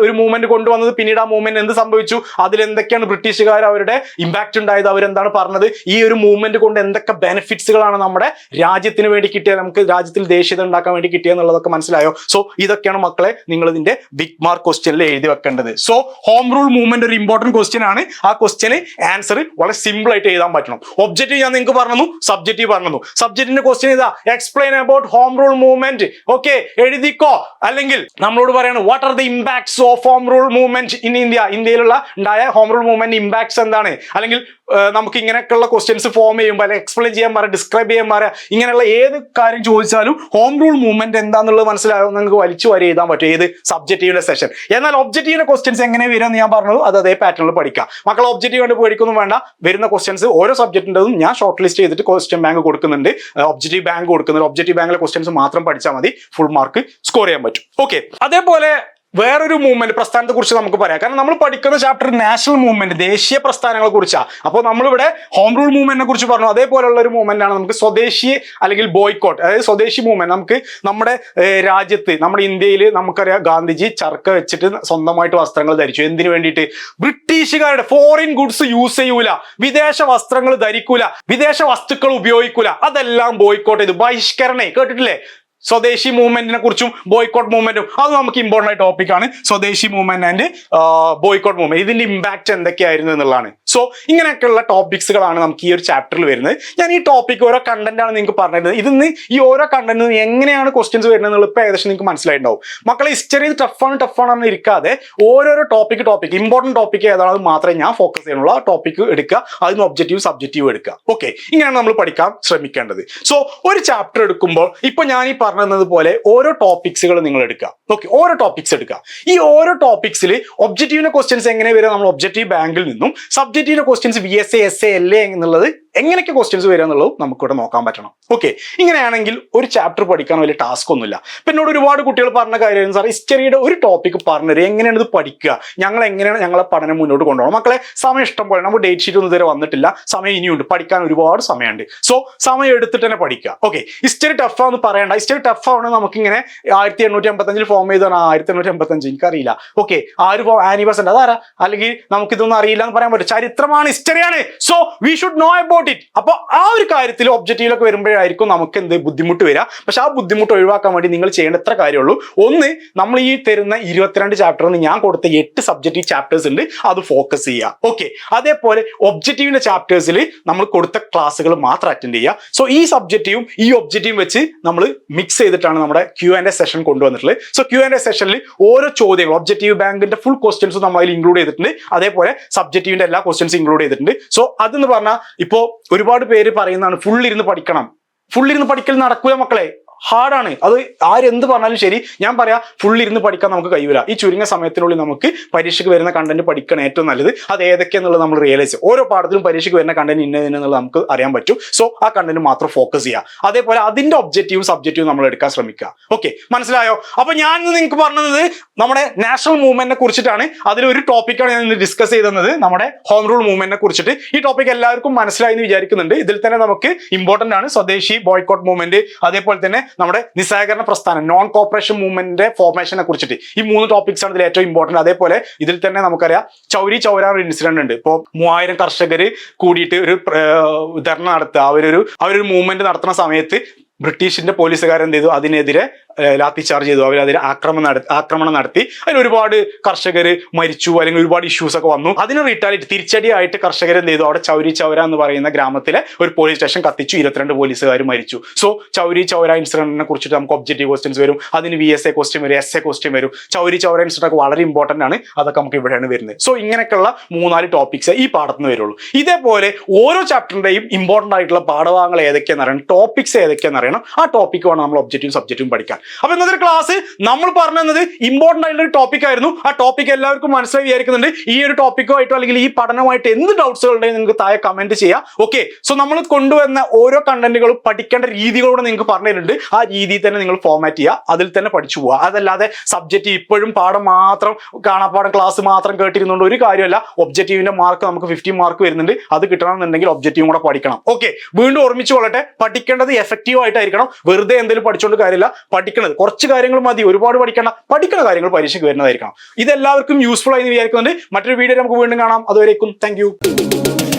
ഒരു മൂവ്മെന്റ് കൊണ്ടുവന്നത്? പിന്നീട് ആ മൂവ്മെന്റ് എന്ത് സംഭവിച്ചു? അതിൽ എന്തൊക്കെയാണ് ബ്രിട്ടീഷുകാർ അവരുടെ ഇമ്പാക്ട് ഉണ്ടായത്? അവരെന്താണ് പറഞ്ഞത്? ഈ ഒരു മൂവ്മെന്റ് കൊണ്ട് എന്തൊക്കെ ബെനിഫിറ്റ്സുകളാണ് നമ്മുടെ രാജ്യത്തിന് വേണ്ടി കിട്ടിയത്? നമുക്ക് രാജ്യത്തിൽ ദേശീയത ഉണ്ടാക്കാൻ വേണ്ടി കിട്ടിയെന്നുള്ളതൊക്കെ മനസ്സിലായോ? സോ ഇതൊക്കെയാണ് മക്കളെ നിങ്ങൾ ഇതിന്റെ ബിഗ് മാർക്ക് ക്വസ്റ്റ്യനിൽ എഴുതി വെക്കേണ്ടത്. സോ ഹോം റൂൾ മൂവ്മെന്റ് ഒരു ഇമ്പോർട്ടന്റ് ക്വസ്റ്റ്യൻ ആണ്. ആ ക്വസ്റ്റ്യന് ആൻസർ വളരെ സിമ്പിൾ ആയിട്ട് എഴുതാൻ പറ്റണം. ഒബ്ജക്റ്റീവ് ഞാൻ നിങ്ങൾക്ക് പറഞ്ഞു സബ്ജക്റ്റീവ് പറഞ്ഞു. സബ്ജക്റ്റിന്റെ ക്വസ്റ്റ്യൻ ഇതാ explain about home rule movement okay എഴുതിക്കോ? അല്ലെങ്കിൽ നമ്മളോട് പറയാണ് what are the impacts of home rule movement in India ഇന്ത്യയിലുള്ള ഉണ്ടായ ഹോം റൂൾ മൂവ്മെന്റ് ഇമ്പാക്ട്സ് എന്താണ്? അല്ലെങ്കിൽ നമുക്ക് ഇങ്ങനെയൊക്കെയുള്ള ക്വസ്റ്റ്യൻസ് ഫോം ചെയ്യുമ്പോൾ അല്ലെങ്കിൽ എക്സ്പ്ലെയിൻ ചെയ്യാൻ പറയാം ഡിസ്ക്രൈബ് ചെയ്യാൻ പറയാം ഇങ്ങനെയുള്ള ഏത് കാര്യം ചോദിച്ചാലും ഹോം റൂൾ മൂവ്മെന്റ് എന്താണെന്നുള്ളത് മനസ്സിലാവും നിങ്ങൾക്ക് വലിച്ചു വരെ എഴുതാൻ പറ്റും ഏത് സബ്ജക്റ്റീവിന്റെ സെഷൻ എന്നാൽ ഒബ്ജക്റ്റീവിന്റെ ക്വസ്റ്റ്യൻസ് എങ്ങനെ വരും എന്ന് ഞാൻ പറഞ്ഞത് അത് അതേ പാറ്റേണിൽ പഠിക്കാം മക്കൾ ഒബ്ജക്റ്റീവ് കൊണ്ട് പേടിക്കൊന്നും വേണ്ട. വരുന്ന ക്വസ്റ്റ്യൻസ് ഓരോ സബ്ജക്റ്റിന്റെതും ഞാൻ ഷോർട്ട് ലിസ്റ്റ് ചെയ്തിട്ട് ക്വസ്റ്റ്യൻ ബാങ്ക് കൊടുക്കുന്നുണ്ട്. ഒബ്ജക്റ്റീവ് ബാങ്ക് കൊടുക്കുന്നുണ്ട്. ഒബ്ജക്റ്റീവ് ബാങ്കിലെ ക്വസ്റ്റ്യൻസ് മാത്രം പഠിച്ചാൽ മതി. ഫുൾ മാർക്ക് സ്കോർ ചെയ്യാൻ പറ്റും. ഓക്കെ അതേപോലെ വേറൊരു മൂവ്മെന്റ് പ്രസ്ഥാനത്തെ കുറിച്ച് നമുക്ക് പറയാം. കാരണം നമ്മൾ പഠിക്കുന്ന ചാപ്റ്റർ നാഷണൽ മൂവ്മെന്റ് ദേശീയ പ്രസ്ഥാനങ്ങളെ കുറിച്ചാണ് അപ്പോൾ നമ്മളിവിടെ ഹോം റൂൾ മൂവ്മെന്റിനെ കുറിച്ച് പറഞ്ഞു. അതേപോലെയുള്ള ഒരു മൂവ്മെന്റ് ആണ് നമുക്ക് സ്വദേശി അല്ലെങ്കിൽ ബോയ്ക്കോട്ട് അതായത് സ്വദേശി മൂവ്മെന്റ് നമുക്ക് നമ്മുടെ രാജ്യത്ത് നമ്മുടെ ഇന്ത്യയിൽ നമുക്കറിയാം ഗാന്ധിജി ചർക്ക വെച്ചിട്ട് സ്വന്തമായിട്ട് വസ്ത്രങ്ങൾ ധരിച്ചു. എന്തിനു വേണ്ടിയിട്ട്? ബ്രിട്ടീഷുകാരുടെ ഫോറിൻ ഗുഡ്സ് യൂസ് ചെയ്യൂല. വിദേശ വസ്ത്രങ്ങൾ ധരിക്കൂല. വിദേശ വസ്തുക്കൾ ഉപയോഗിക്കൂല. അതെല്ലാം ബോയ്ക്കോട്ട് ചെയ്തു. ബഹിഷ്കരണേ. കേട്ടിട്ടില്ലേ? സ്വദേശി മൂവ്മെന്റിനെ കുറിച്ചും ബോയ്ക്കോട്ട് മൂവ്മെന്റും അത് നമുക്ക് ഇമ്പോർട്ടന്റ് ആയ ടോപ്പിക്കാണ് swadeshi movement and boycott movement ഇതിന്റെ ഇമ്പാക്ട് എന്തൊക്കെയായിരുന്നു എന്നുള്ളതാണ്. സോ ഇങ്ങനെയൊക്കെയുള്ള ടോപ്പിക്സുകളാണ് നമുക്ക് ഈ ഒരു ചാപ്റ്ററിൽ വരുന്നത്. ഞാൻ ഈ ടോപ്പിക് ഓരോ കണ്ടന്റാണ് നിങ്ങൾക്ക് പറഞ്ഞിരുന്നത്. ഇതിന്ന് ഈ ഓരോ കണ്ടന്റ് എങ്ങനെയാണ് ക്വസ്റ്റ്യൻസ് വരുന്നത് എന്നുള്ളത് ഇപ്പൊ ഏകദേശം നിങ്ങൾക്ക് മനസ്സിലായിട്ടുണ്ടാവും. മക്കളെ ഹിസ്റ്ററി ടഫാണ് ടഫാണ് എന്ന് ഇരിക്കാതെ ഓരോരോ ടോപ്പിക് ടോപ്പിക് ഇമ്പോർട്ടന്റ് ടോപ്പിക് ഏതാണെന്ന് മാത്രമേ ഞാൻ ഫോക്കസ് ചെയ്യാനുള്ള ടോപ്പിക് എടുക്കുക. അതിന് ഒബ്ജക്റ്റീവ് സബ്ജക്റ്റീവ് എടുക്കുക. ഓക്കെ ഇങ്ങനെയാണ് നമ്മൾ പഠിക്കാൻ ശ്രമിക്കേണ്ടത്. സോ ഒരു ചാപ്റ്റർ എടുക്കുമ്പോൾ ഇപ്പൊ ഞാൻ ഈ പറഞ്ഞത് പോലെ ഓരോ ടോപ്പിക്സുകൾ നിങ്ങൾ എടുക്കുക. ഓക്കെ ഓരോ ടോപ്പിക്സ് എടുക്കുക. ഈ ഓരോ ടോപ്പിക്സിൽ ഒബ്ജക്റ്റീവിന്റെ ക്വസ്റ്റ്യൻസ് എങ്ങനെ വരിക? നമ്മൾ ഒബ്ജക്റ്റീവ് ബാങ്കിൽ നിന്നും സബ്ജക്റ്റീവിന്റെ questions V S A S A L A എന്നുള്ളത് എങ്ങനെയൊക്കെ ക്വസ്റ്റ്യൻസ് വരിക എന്നുള്ളത് നമുക്കിവിടെ നോക്കാൻ പറ്റണം. ഓക്കെ ഇങ്ങനെയാണെങ്കിൽ ഒരു ചാപ്റ്റർ പഠിക്കാൻ വലിയ ടാസ്ക് ഒന്നുമില്ല. ഇപ്പം എന്നോട് ഒരുപാട് കുട്ടികൾ പറഞ്ഞ കാര്യമായിരുന്നു സാർ ഹിസ്റ്ററിയുടെ ഒരു ടോപ്പിക് പറഞ്ഞുതരും. എങ്ങനെയാണ് ഇത് പഠിക്കുക? ഞങ്ങൾ എങ്ങനെയാണ് ഞങ്ങളെ പഠനം മുന്നോട്ട് കൊണ്ടുപോകണം? മക്കളെ സമയം ഇഷ്ടം പോലെ. നമുക്ക് ഡേറ്റ് ഷീറ്റ് ഒന്നും ഇതുവരെ വന്നിട്ടില്ല. സമയം ഇനിയുണ്ട്. പഠിക്കാൻ ഒരുപാട് സമയമുണ്ട്. സോ സമയം എടുത്തിട്ട് തന്നെ പഠിക്കുക. ഓക്കെ ഹിസ്റ്ററി ടഫാന്ന് പറയണ്ട. ഹിസ്റ്ററി ടഫാണ് നമുക്കിങ്ങനെ ആയിരത്തി എണ്ണൂറ്റി അമ്പത്തഞ്ചിൽ ഫോം ചെയ്താണ് ആയിരത്തി എണ്ണൂറ്റി അമ്പത്തഞ്ച് എനിക്കറിയില്ല. ഓക്കെ ആര് ഒരു ആനിവേഴ്സറി അതാരാ? അല്ലെങ്കിൽ നമുക്കിതൊന്നും അറിയില്ല എന്ന് പറയാൻ പറ്റും. ചരിത്രമാണ് ഹിസ്റ്ററിയാണ് so we should know about it അപ്പോൾ ആ ഒരു കാര്യത്തിൽ ഒബ്ജക്റ്റീവിലൊക്കെ വരുമ്പോഴായിരിക്കും നമുക്ക് എന്ത് ബുദ്ധിമുട്ട് വരിക. പക്ഷെ ആ ബുദ്ധിമുട്ട് ഒഴിവാക്കാൻ വേണ്ടി നിങ്ങൾ ചെയ്യേണ്ട എത്ര കാര്യമുള്ളൂ. ഒന്ന് നമ്മൾ ഈ തരുന്ന ഇരുപത്തിരണ്ട് ചാപ്റ്ററിന് ഞാൻ കൊടുത്ത എട്ട് സബ്ജക്റ്റീവ് ചാപ്റ്റേഴ്സ് ഉണ്ട്. അത് ഫോക്കസ് ചെയ്യുക. ഓക്കെ അതേപോലെ ഒബ്ജക്റ്റീവിന്റെ ചാപ്റ്റേഴ്സിൽ നമ്മൾ കൊടുത്ത ക്ലാസ്സുകൾ മാത്രം അറ്റൻഡ് ചെയ്യുക. സോ ഈ സബ്ജക്റ്റീവും ഈ ഒബ്ജക്റ്റീവും വെച്ച് നമ്മൾ മിക്സ് ചെയ്തിട്ടാണ് നമ്മുടെ ക്യു ആൻഡ് എ സെഷൻ കൊണ്ടുവന്നിട്ടുള്ളത്. സോ ക്യു ആൻഡ് എ സെഷനിൽ ഓരോ ചോദ്യങ്ങൾ ഒബ്ജക്റ്റീവ് ബാങ്കിന്റെ ഫുൾ ക്വസ്റ്റ്യൻസും നമ്മൾ അതിൽ ഇൻക്ലൂഡ് ചെയ്തിട്ടുണ്ട്. അതേപോലെ സബ്ജക്റ്റീവിന്റെ എല്ലാ ക്വസ്റ്റ്യൻസും ഇൻക്ലൂഡ് ചെയ്തിട്ടുണ്ട്. സോ അതെന്ന് പറഞ്ഞാൽ ഇപ്പോൾ ഒരുപാട് പേര് പറയുന്നതാണ് ഫുൾ പഠിക്കണം. ഫുൾ പഠിക്കൽ നടക്കൂല മക്കളെ. ഹാർഡാണ് അത് ആരെന്ത് പറഞ്ഞാലും ശരി. ഞാൻ പറയാം ഫുൾ ഇരുന്ന് പഠിക്കാൻ നമുക്ക് കഴിയില്ല ഈ ചുരുങ്ങിയ സമയത്തിനുള്ളിൽ നമുക്ക് പരീക്ഷയ്ക്ക് വരുന്ന കണ്ടന്റ് പഠിക്കണം ഏറ്റവും നല്ലത് അത് ഏതൊക്കെയെന്നുള്ളത് നമ്മൾ റിയലൈസ് ഓരോ പാഠത്തിലും പരീക്ഷയ്ക്ക് വരുന്ന കണ്ടന്റ് ഇന്ന എന്നുള്ളത് നമുക്ക് അറിയാൻ പറ്റും. സോ ആ കണ്ടന്റ് മാത്രം ഫോക്കസ് ചെയ്യുക. അതേപോലെ അതിന്റെ ഒബ്ജക്റ്റീവും സബ്ജക്റ്റീവും നമ്മൾ എടുക്കാൻ ശ്രമിക്കുക. ഓക്കെ മനസ്സിലായോ? അപ്പൊ ഞാൻ നിങ്ങൾക്ക് പറഞ്ഞത് നമ്മുടെ നാഷണൽ മൂവ്മെന്റിനെ കുറിച്ചിട്ടാണ്. അതിലൊരു ടോപ്പിക്കാണ് ഞാൻ ഇന്ന് ഡിസ്കസ് ചെയ്തത് നമ്മുടെ ഹോം റൂൾ മൂവ്മെന്റിനെ കുറിച്ചിട്ട്. ഈ ടോപ്പിക് എല്ലാവർക്കും മനസ്സിലായി എന്ന് വിചാരിക്കുന്നുണ്ട്. ഇതിൽ തന്നെ നമുക്ക് ഇമ്പോർട്ടന്റ് ആണ്. സ്വദേശി ബോയ്ക്കോട്ട് മൂവ്മെന്റ് അതേപോലെ തന്നെ നമ്മുടെ നിസ്സഹകരണ പ്രസ്ഥാനം നോൺ കോപ്പറേഷൻ മൂവ്മെന്റിന്റെ ഫോർമേഷനെ കുറിച്ചിട്ട്. ഈ മൂന്ന് ടോപ്പിക്സ് ആണ് ഇതിൽ ഏറ്റവും ഇമ്പോർട്ടന്റ് അതേപോലെ ഇതിൽ തന്നെ നമുക്കറിയാം ചൗരി ചൗരാ ഒരു ഇൻസിഡന്റ് ഉണ്ട്. ഇപ്പോൾ മൂവായിരം കർഷകർ കൂടിയിട്ട് ഒരു ധർണ നടത്തുക. അവരൊരു അവരൊരു മൂവ്മെന്റ് നടത്തുന്ന സമയത്ത് ബ്രിട്ടീഷിന്റെ പോലീസുകാരെന്ത് ചെയ്തു അതിനെതിരെ ലാത്തി ചാർജ് ചെയ്തു. അവരതിന് ആക്രമണം നടത്തി ആക്രമണം നടത്തി. അതിൽ ഒരുപാട് കർഷകർ മരിച്ചു അല്ലെങ്കിൽ ഒരുപാട് ഇഷ്യൂസ് ഒക്കെ വന്നു. അതിന് റിട്ടാലിറ്റ് തിരിച്ചടിയായിട്ട് കർഷകർ എന്ത് ചെയ്തു? അവിടെ ചൗരി ചൗര എന്ന് പറയുന്ന ഗ്രാമത്തിലെ ഒരു പോലീസ് സ്റ്റേഷൻ കത്തിച്ചു. ഇരുപത്തിരണ്ട് പോലീസുകാർ മരിച്ചു. സോ ചൗരി ചൗര ഇൻസിഡന്റിനെ കുറിച്ചിട്ട് നമുക്ക് ഒബ്ജക്റ്റീവ് ക്വസ്റ്റ്യൻസ് വരും. അതിന് വി എസ് എ ക്വസ്റ്റ്യൻ വരും എസ് എ ക്വസ്റ്റ്യൻ വരും. ചൗരി ചൗര ഇൻസിഡന്റ് ഒക്കെ വളരെ ഇമ്പോർട്ടന്റ് ആണ്. അതൊക്കെ നമുക്ക് ഇവിടെയാണ് വരുന്നത്. സോ ഇങ്ങനെയൊക്കെയുള്ള മൂന്നാൽ ടോപ്പിക്സ് ഈ പാഠത്തിന് വരുള്ളൂ. ഇതേപോലെ ഓരോ ചാപ്റ്ററിന്റെയും ഇമ്പോർട്ടന്റ് ആയിട്ടുള്ള പാഠഭാഗങ്ങൾ ഏതൊക്കെയാണെന്ന് അറിയണം. ടോപ്പിക്സ് ഏതൊക്കെയാണെന്ന് അറിയണം. ആ ടോപ്പിക്ക് വേണം നമ്മൾ ഒബ്ജക്റ്റീവ് സബ്ജക്റ്റും പഠിക്കാൻ. അപ്പൊ ഇന്നത്തെ ക്ലാസ് നമ്മൾ പറഞ്ഞത് ഇമ്പോർട്ടന്റ് ആയിട്ടുള്ള ഒരു ടോപ്പിക് ആയിരുന്നു. ആ ടോപ്പിക് എല്ലാവർക്കും മനസ്സിലായി വിചാരിക്കുന്നുണ്ട്. ഈ ഒരു ടോപ്പിക്കോ ആയിട്ടോ അല്ലെങ്കിൽ ഈ പഠനമായിട്ട് എന്ത് ഡൗട്ട്സുകൾ ഉണ്ടെങ്കിൽ നിങ്ങൾക്ക് താഴെ കമന്റ് ചെയ്യാം. ഓക്കെ സോ നമ്മൾ കൊണ്ടുവന്ന ഓരോ കണ്ടന്റുകളും പഠിക്കേണ്ട രീതികളോട് നിങ്ങൾക്ക് പറഞ്ഞിട്ടുണ്ട് ആ രീതിയിൽ തന്നെ നിങ്ങൾ ഫോർമാറ്റ് ചെയ്യുക. അതിൽ തന്നെ പഠിച്ചു പോവുക. അതല്ലാതെ സബ്ജക്റ്റ് ഇപ്പോഴും പാഠം മാത്രം കാണാപ്പാടം ക്ലാസ് മാത്രം കേട്ടിരുന്നുകൊണ്ട് ഒരു കാര്യമല്ല. ഒബ്ജക്റ്റീവിന്റെ മാർക്ക് നമുക്ക് ഫിഫ്റ്റി മാർക്ക് വരുന്നുണ്ട്. അത് കിട്ടണമെന്നുണ്ടെങ്കിൽ ഒബ്ജക്റ്റീവും കൂടെ പഠിക്കണം. ഓക്കെ വീണ്ടും ഓർമ്മിച്ചു കൊള്ളട്ടെ. പഠിക്കേണ്ടത് എഫക്റ്റീവ് ആയിട്ടായിരിക്കണം. വെറുതെ എന്തെങ്കിലും പഠിച്ചുകൊണ്ട് കാര്യമില്ല. പഠിക്കണത്. കുറച്ച് കാര്യങ്ങൾ മതി. ഒരുപാട് പഠിക്കേണ്ട. പഠിക്കുന്ന കാര്യങ്ങൾ പരീക്ഷയ്ക്ക് വരുന്നതായിരിക്കണം. ഇതെല്ലാവർക്കും യൂസ്ഫുൾ ആയി വിചാരിക്കുന്നുണ്ട്. മറ്റൊരു വീഡിയോ നമുക്ക് വീണ്ടും കാണാം. അതുവരേക്കും. താങ്ക്